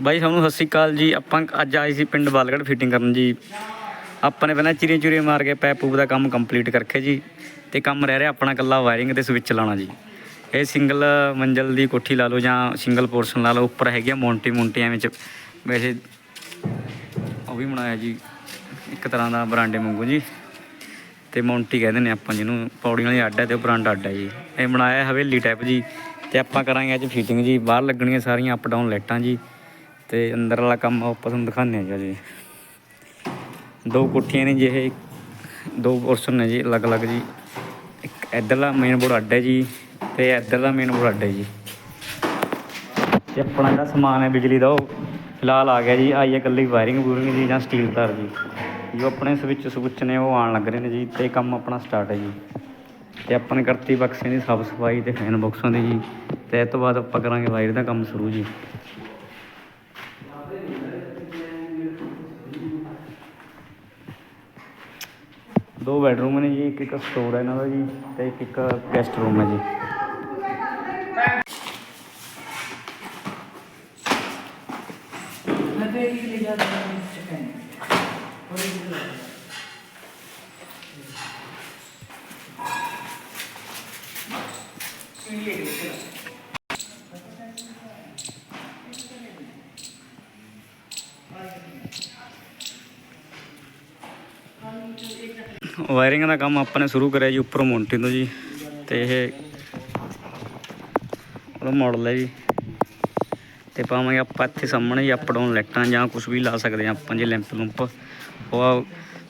ਬਾਈ, ਤੁਹਾਨੂੰ ਸਤਿ ਸ਼੍ਰੀ ਅਕਾਲ ਜੀ। ਆਪਾਂ ਅੱਜ ਆਏ ਸੀ ਪਿੰਡ ਬਾਲਗੜ ਫਿਟਿੰਗ ਕਰਨ ਜੀ। ਆਪਾਂ ਨੇ ਪਹਿਲਾਂ ਚਿਰੀਆਂ ਚੁਰੀਆਂ ਮਾਰ ਕੇ ਪੈਪ ਪੂਪ ਦਾ ਕੰਮ ਕੰਪਲੀਟ ਕਰਕੇ ਜੀ ਤੇ ਕੰਮ ਰਹਿ ਰਿਹਾ ਆਪਣਾ ਕੱਲਾ ਵਾਇਰਿੰਗ ਤੇ ਸਵਿਚ ਲਾਉਣਾ ਜੀ। ਇਹ ਸਿੰਗਲ ਮੰਜ਼ਲ ਦੀ ਕੋਠੀ ਲਾ ਲਓ ਜਾਂ ਸਿੰਗਲ ਪੋਰਸ਼ਨ ਲਾ ਲਓ, ਉੱਪਰ ਹੈਗੀ ਆ ਮੌਂਟੀ ਮੌਂਟੀ ਐਵੇਂ ਚ। ਵੈਸੇ ਉਹ ਵੀ ਬਣਾਇਆ ਜੀ, ਇੱਕ ਤਰ੍ਹਾਂ ਦਾ ਬਰਾਂਡੇ ਵਾਂਗੂ ਜੀ। ਤੇ ਮੌਂਟੀ ਕਹਿੰਦੇ ਨੇ ਆਪਾਂ ਜਿਹਨੂੰ, ਪੌੜੀਆਂ ਵਾਲੀ ਅੱਡ ਹੈ ਤੇ ਉਹ ਬਰਾਂਡਾ ਅੱਡ ਹੈ ਜੀ। ਇਹ ਬਣਾਇਆ ਹਵੇਲੀ ਟਾਈਪ ਜੀ ਤੇ ਆਪਾਂ ਕਰਾਂਗੇ ਅੱਜ ਫੀਟਿੰਗ ਜੀ। ਬਾਹਰ ਲੱਗਣੀਆਂ ਸਾਰੀਆਂ ਅਪ ਡਾਊਨ ਲਾਈਟਾਂ ਜੀ। ਤੇ ਅੰਦਰ ਵਾਲਾ ਕੰਮ ਆਪਾਂ ਤੁਹਾਨੂੰ ਦਿਖਾਉਂਦੇ ਹਾਂ ਜੀ ਦੋ ਕੋਠੀਆਂ ਨੇ ਜੀ ਇਹ, ਦੋ ਪੋਰਸ਼ਨ ਨੇ ਜੀ ਅਲੱਗ-ਅਲੱਗ ਜੀ। ਇੱਕ ਇੱਧਰਲਾ ਮੇਨ ਬੋਰਡ ਅੱਡ ਹੈ ਜੀ ਤੇ ਇੱਧਰਲਾ ਮੇਨ ਬੋਰਡ ਅੱਡ ਹੈ ਜੀ। ਤੇ ਆਪਣਾ ਜਿਹੜਾ ਸਮਾਨ ਹੈ ਬਿਜਲੀ ਦਾ ਉਹ ਫਿਲਹਾਲ ਆ ਗਿਆ ਜੀ। ਆਈ ਹੈ ਇਕੱਲੀ ਵਾਇਰਿੰਗ ਵੂਰਿੰਗ ਜੀ ਜਾਂ ਸਟੀਲ ਤਾਰ ਜੀ। ਜੋ ਆਪਣੇ ਸਵਿੱਚ ਸੁਵਿਚ ਨੇ ਉਹ ਆਉਣ ਲੱਗ ਰਹੇ ਨੇ ਜੀ ਤੇ ਕੰਮ ਆਪਣਾ ਸਟਾਰਟ ਹੈ ਜੀ। ਤੇ ਆਪਾਂ ਨੇ ਕਰਤੀ ਬਕਸਿਆਂ ਦੀ ਸਾਫ਼ ਸਫ਼ਾਈ ਤੇ ਫੈਨ ਬਾਕਸਾਂ ਦੀ ਜੀ। ਤੇ ਇਹ ਤੋਂ ਬਾਅਦ ਆਪਾਂ ਕਰਾਂਗੇ ਵਾਇਰ ਦਾ ਕੰਮ ਸ਼ੁਰੂ ਜੀ। ਦੋ ਬੈਡਰੂਮ ਨੇ ਜੀ, ਇੱਕ ਇੱਕ ਸਟੋਰ ਹੈ ਇਹਨਾਂ ਦਾ ਜੀ ਤੇ ਇੱਕ ਇੱਕ ਗੈਸਟ ਰੂਮ ਹੈ ਜੀ। ਵਾਇਰਿੰਗ ਦਾ ਕੰਮ ਆਪਾਂ ਨੇ ਸ਼ੁਰੂ ਕਰਿਆ ਜੀ ਉੱਪਰੋਂ ਮੌਂਟੀ ਤੋਂ ਜੀ ਤੇ ਇਹ ਉਹਦਾ ਮਾਡਲ ਹੈ ਜੀ। ਤੇ ਪਾਵਾਂਗੇ ਆਪਾਂ ਇੱਥੇ ਸਾਹਮਣੇ ਜੀ ਅਪ ਡਾਊਨ ਲਾਈਟਾਂ ਜਾਂ ਕੁਝ ਵੀ ਲਾ ਸਕਦੇ ਹਾਂ ਆਪਾਂ ਜੇ ਲੈਂਪ ਲੁੰਪ। ਉਹ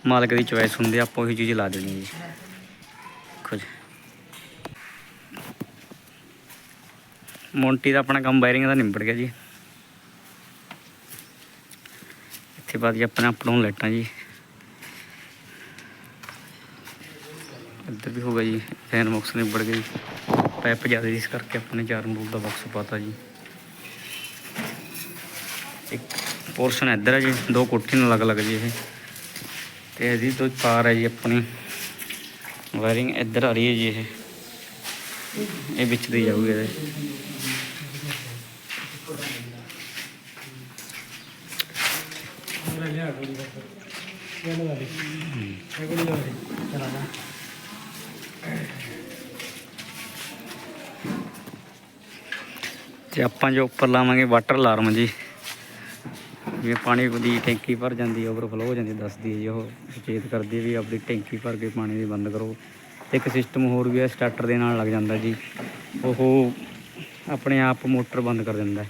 ਮਾਲਕ ਦੀ ਚੋਇਸ ਹੁੰਦੀ ਆਪਾਂ ਉਹੀ ਚੀਜ਼ ਲਾ ਦੇਣੀ ਜੀ। ਦੇਖੋ ਮੌਂਟੀ ਦਾ ਆਪਣਾ ਕੰਮ ਵਾਇਰਿੰਗ ਦਾ ਨਿਬੜ ਗਿਆ ਜੀ। ਇੱਥੇ ਬਾਅਦ ਜੀ ਆਪਣਾ ਅਪ ਡਾਊਨ ਲਾਈਟਾਂ ਜੀ। ਇੱਧਰ ਵੀ ਹੋ ਗਿਆ ਜੀ ਫੈਨ ਬਾਕਸ ਨਿਬੜ ਗਈ ਪੈਪ ਜ਼ਿਆਦਾ ਇਸ ਕਰਕੇ ਆਪਣੇ ਚਾਰ ਮੂਲ ਦਾ ਬਾਕਸ ਪਾਤਾ ਜੀ। ਇੱਕ ਪੋਰਸ਼ਨ ਇੱਧਰ ਹੈ ਜੀ, ਦੋ ਕੋਠੀ ਨੂੰ ਅਲੱਗ ਲੱਗ ਜੀ ਇਹ। ਤੇ ਇਹਦੀ ਤੋਂ ਤਾਰ ਹੈ ਜੀ ਆਪਣੀ। ਵਾਇਰਿੰਗ ਇੱਧਰ ਆ ਰਹੀ ਹੈ ਜੀ ਇਹ। ਇਹ ਵਿੱਚ ਦੀ ਜਾਊਗੀ ਇਹਦੇ। ਤੇ ਆਪਾਂ ਜੋ ਉੱਪਰ ਲਾਵਾਂਗੇ ਵਾਟਰ ਅਲਾਰਮ ਜੀ। ਜਿਵੇਂ ਪਾਣੀ ਦੀ ਟੈਂਕੀ ਭਰ ਜਾਂਦੀ ਹੈ ਓਵਰਫਲੋ ਹੋ ਜਾਂਦੀ ਦੱਸਦੀ ਹੈ ਜੀ ਉਹ, ਸੁਚੇਤ ਕਰਦੀ ਹੈ ਵੀ ਆਪਣੀ ਟੈਂਕੀ ਭਰ ਕੇ ਪਾਣੀ ਦੀ ਬੰਦ ਕਰੋ। ਤੇ ਇੱਕ ਸਿਸਟਮ ਹੋਰ ਵੀ ਹੈ ਸਟਾਰਟਰ ਦੇ ਨਾਲ ਲੱਗ ਜਾਂਦਾ ਜੀ। ਉਹ ਆਪਣੇ ਆਪ ਮੋਟਰ ਬੰਦ ਕਰ ਦਿੰਦਾ।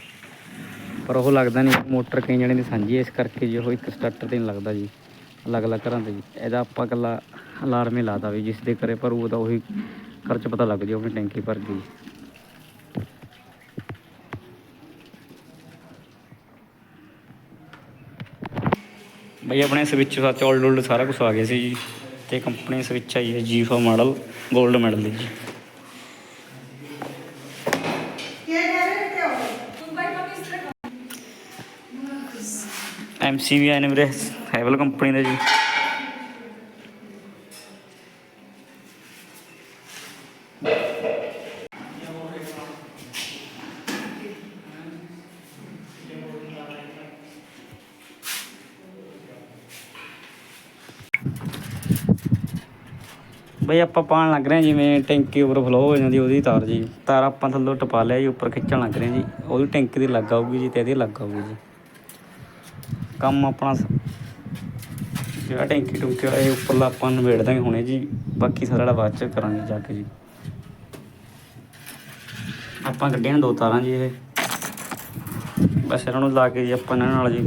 ਪਰ ਉਹ ਲੱਗਦਾ ਨਹੀਂ, ਮੋਟਰ ਕਈ ਜਣੇ ਦੀ ਸਾਂਝੀ ਹੈ ਇਸ ਕਰਕੇ ਜੀ ਉਹ ਇੱਕ ਸਟਾਰਟਰ ਤੇ ਨਹੀਂ ਲੱਗਦਾ ਜੀ। ਅਲੱਗ-ਅਲੱਗ ਘਰਾਂ ਤੇ ਜੀ। ਇਹਦਾ ਆਪਾਂ ਇਕੱਲਾ ਅਲਾਰਮ ਹੀ ਲਾਦਾ ਵੀ, ਜਿਸ ਦੇ ਕਰੇ ਪਰ ਉਹਦਾ ਉਹੀ ਖਰਚ ਪਤਾ ਲੱਗ ਜੇ ਆਪਣੀ ਟੈਂਕੀ ਭਰ ਗਈ। ਬਈ ਆਪਣੇ ਸਵਿਚ ਸਾਥ ਆਲ ਡੋਲਡ ਸਾਰਾ ਕੁਝ ਆ ਗਿਆ ਸੀ ਜੀ ਤੇ ਕੰਪਨੀ ਸਵਿਚ ਆਈ ਹੈ ਜੀ ਫੋਰ ਮਾਡਲ 골ਡ ਮਾਡਲ ਦੀ ਜੀ। ਐਮਸੀਵੀ ਆਏ ਨੇ ਵੀਰੇ ਹੈਵਲ ਕੰਪਨੀ ਦਾ ਜੀ। ਬਈ ਆਪਾਂ ਪਾਣ ਲੱਗ ਰਹੇ ਹਾਂ ਜਿਵੇਂ ਟੈਂਕੀ ਓਵਰਫਲੋ ਹੋ ਜਾਂਦੀ ਉਹਦੀ ਤਾਰ ਜੀ। ਤਾਰ ਆਪਾਂ ਥੱਲੋਂ ਟਪਾ ਲਿਆ ਜੀ, ਉੱਪਰ ਖਿੱਚਣ ਲੱਗ ਰਹੇ ਹਾਂ ਜੀ। ਉਹਦੀ ਟੈਂਕੀ ਦੀ ਲੱਗ ਆਊਗੀ ਜੀ ਤੇ ਇਹਦੀ ਲੱਗ ਆਊਗੀ ਜੀ। ਕੰਮ ਆਪਣਾ ਜਿਹੜਾ ਟੈਂਕੀ ਟੁੰਕੀ ਵਾਲਾ, ਇਹ ਉੱਪਰਲਾ ਆਪਾਂ ਨਿਬੇੜ ਦਾਂਗੇ ਹੁਣੇ ਜੀ। ਬਾਕੀ ਸਾਰਾ ਬਾਅਦ ਚ ਕਰਾਂਗੇ ਜਾ ਕੇ ਜੀ। ਆਪਾਂ ਕੱਢੀਆਂ ਦੋ ਤਾਰਾਂ ਜੀ ਇਹ। ਬਸ ਇਹਨਾਂ ਨੂੰ ਲਾ ਕੇ ਜੀ ਆਪਾਂ ਇਹਨਾਂ ਨਾਲ ਜੀ।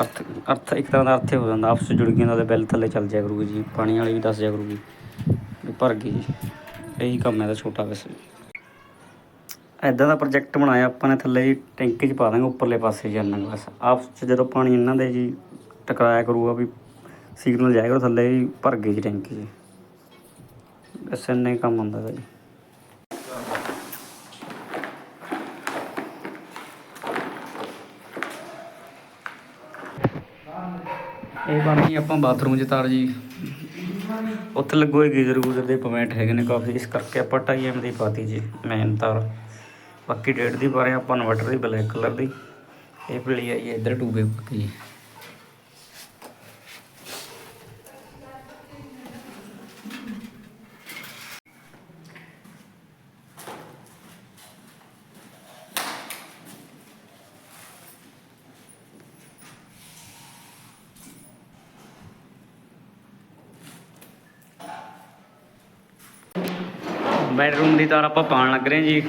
ਅਰਥ ਅਰਥ ਇੱਕ ਤਰ੍ਹਾਂ ਦਾ ਅਰਥ ਹੋ ਜਾਂਦਾ। ਆਪਸ ਜੁੜ ਗਈਆਂ ਦਾ ਬਿੱਲ ਥੱਲੇ ਚੱਲ ਜਾਇਆ ਕਰੂਗੀ ਜੀ। ਪਾਣੀ ਵਾਲੀ ਵੀ ਦੱਸ ਜਾਇਆ ਕਰੂਗੀ। ਵੀ ਭਰ ਗਈ ਜੀ। ਇਹੀ ਕੰਮ ਹੈ ਦਾ ਛੋਟਾ ਵੈਸੇ। ਐਦਾਂ ਦਾ ਪ੍ਰੋਜੈਕਟ ਬਣਾਇਆ ਆਪਾਂ ਨੇ ਥੱਲੇ ਜੀ ਟੈਂਕੀ 'ਚ ਪਾ ਦਾਂਗੇ ਉੱਪਰਲੇ ਪਾਸੇ ਜੀ ਇੰਨਾ ਕੁ ਬਸ। ਆਪਸ 'ਚ ਜਦੋਂ ਪਾਣੀ ਇਹਨਾਂ ਦੇ ਜੀ ਟਕਰਾਇਆ ਕਰੂਗਾ ਵੀ ਸਿਗਨਲ ਜਾਏਗਾ ਥੱਲੇ ਹੀ ਭਰ ਗਈ ਜੀ ਟੈਂਕੀ ਜੀ। ਬਸ ਇੰਨਾ ਹੀ ਕੰਮ ਹੁੰਦਾ ਜੀ। ਇਹ ਬਣਨੀ ਆਪਾਂ ਬਾਥਰੂਮ 'ਚ ਤਾਰ ਜੀ। ਉੱਥੇ ਲੱਗੋ ਹੋਏ ਗੀਜ਼ਰ ਗੂਜ਼ਰ ਦੇ ਪੋਇੰਟ ਹੈਗੇ ਨੇ ਕਾਫੀ, ਇਸ ਕਰਕੇ ਆਪਾਂ 2.5 ਐਮ ਦੀ ਪਾਤੀ ਜੀ ਮੈਨ ਤਾਰ ਬਾਕੀ ਡੇਢ ਦੀ ਪਾ ਰਹੇ ਆਪਾਂ ਇਨਵਰਟਰ ਦੀ ਬਲੈਕ ਕਲਰ ਦੀ, ਇਹ ਪਲੀ ਆਈ ਇੱਧਰ ਟੂਬੇ ਪੱਕ ਬੈਡਰੂਮ ਦੀ ਤਾਰ ਆਪਾਂ ਪਾਣ ਲੱਗ ਰਹੇ ਹਾਂ ਜੀ।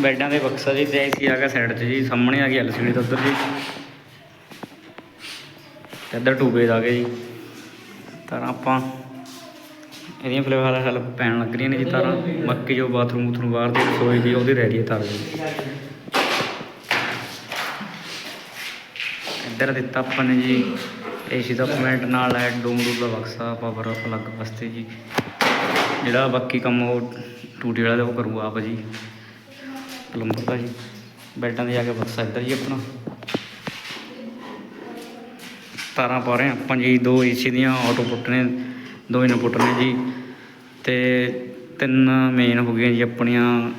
ਬੈੱਡਾਂ ਦੇ ਬਕਸਾ ਜੀ ਤੇ ਏਸੀ ਆ ਗਿਆ ਸਾਈਡ 'ਚ ਜੀ। ਸਾਹਮਣੇ ਆ ਗਈ ਐਲਸੀਡੀ ਤੋਂ ਉੱਧਰ ਜੀ। ਤੇ ਇੱਧਰ ਟੂਬੇ ਆ ਗਏ ਜੀ। ਤਾਰਾਂ ਆਪਾਂ ਇਹਦੀਆਂ ਫਿਲਹਾਲ ਹਲ ਪੈਣ ਲੱਗ ਰਹੀਆਂ ਨੇ ਜੀ ਤਾਰਾਂ। ਬਾਕੀ ਜੋ ਬਾਥਰੂਮ ਬੂਥਰੂਮ ਬਾਹਰ ਦੀ ਰਸੋਈ ਦੀ, ਉਹਦੀ ਰੈਡੀ ਹੈ ਤਾਰ ਜੀ। ਇੱਧਰ ਦਿੱਤਾ ਆਪਾਂ ਨੇ ਜੀ। ਏਸੀ ਦਾ ਪੋਇੰਟ ਨਾਲ ਹੈ ਡੋਮ ਡੂਮ ਦਾ ਬਕਸਾ ਪਾਵਰ ਪਲੱਗ ਵਾਸਤੇ ਜੀ। ਜਿਹੜਾ ਬਾਕੀ ਕੰਮ ਉਹ ਟੂਟੀ ਵਾਲਾ ਤੇ ਉਹ ਕਰੂਗਾ ਆਪ ਜੀ। ਪਲੰਬਰ ਦਾ ਜੀ। ਬੈਲਟਾਂ ਦੇ ਜਾ ਕੇ ਬਕਸਾ ਇੱਧਰ ਜੀ ਆਪਣਾ। ਤਾਰਾਂ ਪਾ ਰਹੇ ਹਾਂ ਆਪਾਂ ਜੀ, ਦੋ ਏਸੀ ਦੀਆਂ ਆਟੋ ਪੁੱਟ ਨੇ, ਦੋ ਇਨਪੁੱਟ ਨੇ ਜੀ। ਤੇ ਤਿੰਨ ਮੇਨ ਹੋ ਗਈਆਂ ਜੀ ਆਪਣੀਆਂ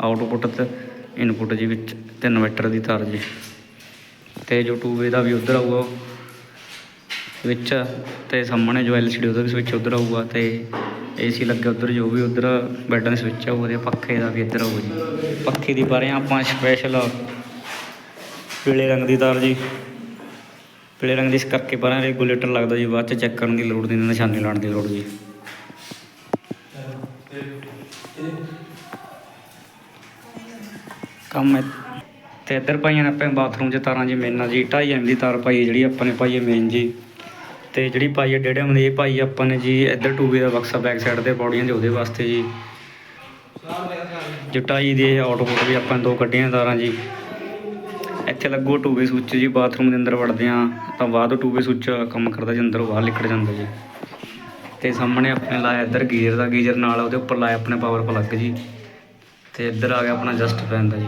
ਆਊਟਪੁੱਟ ਤੇ ਇਨਪੁੱਟ ਜੀ ਵਿੱਚ ਤੇ ਇਨਵਰਟਰ ਦੀ ਤਾਰ ਜੀ। ਤੇ ਜੋ ਟੂਵੇ ਦਾ ਵੀ ਉਧਰ ਆਊਗਾ ਵਿੱਚ ਤੇ ਸਾਹਮਣੇ ਜੋ ਐਲਸੀਡੀ ਉਹਦਾ ਵੀ ਸਵਿਚ ਉਧਰ ਆਊਗਾ ਤੇ ਏਸੀ ਲੱਗਾ ਉਧਰ, ਜੋ ਵੀ ਉਧਰ ਬੈਡਾਂ ਦੇ ਸਵਿਚ ਆਊਗਾ ਤੇ ਪੱਖੇ ਦਾ ਵੀ ਇੱਧਰ ਆਊਗਾ ਜੀ। ਪੱਖੇ ਦੀ ਬਾਰੇ ਹਾਂ ਆਪਾਂ ਸਪੈਸ਼ਲ ਪੀਲੇ ਰੰਗ ਦੀ ਤਾਰ ਜੀ। ਪੀਲੇ ਰੰਗ ਦੀ ਇਸ ਕਰਕੇ ਪਾ ਰੈਗੂਲੇਟਰ ਲੱਗਦਾ ਜੀ, ਬਾਅਦ ਚ ਚੈੱਕ ਕਰਨ ਦੀ ਲੋੜ ਨਹੀਂ, ਨਿਸ਼ਾਨੀ ਲਾਉਣ ਦੀ ਲੋੜ ਜੀ। ਕੰਮ ਹੈ ਤੇ ਇੱਧਰ ਪਾਈਆਂ ਨੇ ਆਪਾਂ ਬਾਥਰੂਮ 'ਚ ਤਾਰਾਂ ਜੀ ਮੇਨਾਂ ਜੀ। 2.5 ਐਮ ਦੀ ਤਾਰ ਪਾਈ ਜਿਹੜੀ ਆਪਾਂ ਨੇ ਪਾਈ ਹੈ ਮੇਨ ਜੀ। ਤੇ ਜਿਹੜੀ ਪਾਈ ਹੈ 1.5 ਐਮ ਇਹ ਪਾਈ ਆਪਾਂ ਨੇ ਜੀ ਇੱਧਰ ਟੂਬੇ ਦਾ ਬਕਸਾ ਬੈਕ ਸਾਈਡ ਤੇ ਬੋਡੀਆਂ ਦੇ ਉਹਦੇ ਵਾਸਤੇ ਜੀ। ਜੋ 2.5 ਦੀ ਇਹ ਆਊਟਪੁੱਟ ਵੀ ਆਪਾਂ ਦੋ ਕੱਢੀਆਂ ਤਾਰਾਂ ਜੀ। ਇੱਥੇ ਲੱਗੂ ਟੂਬੇ ਸੁੱਚ ਜੀ, ਬਾਥਰੂਮ ਦੇ ਅੰਦਰ ਵੜਦੇ ਆ ਤਾਂ ਬਾਅਦ ਟੂਬੇ ਸੁੱਚ ਕੰਮ ਕਰਦਾ ਜੀ, ਅੰਦਰੋਂ ਬਾਹਰ ਨਿਕਲ ਜਾਂਦਾ ਜੀ। ਤੇ ਸਾਹਮਣੇ ਆਪਣੇ ਲਾਇਆ ਇੱਧਰ ਗੀਜ਼ਰ ਦਾ, ਗੀਜ਼ਰ ਨਾਲ ਉਹਦੇ ਉੱਪਰ ਲਾਇਆ ਆਪਣੇ ਪਾਵਰ ਪਲੱਗ ਜੀ। ਤੇ ਇੱਧਰ ਆ ਗਿਆ ਆਪਣਾ ਜਸਟ ਫੈਨ ਦਾ ਜੀ।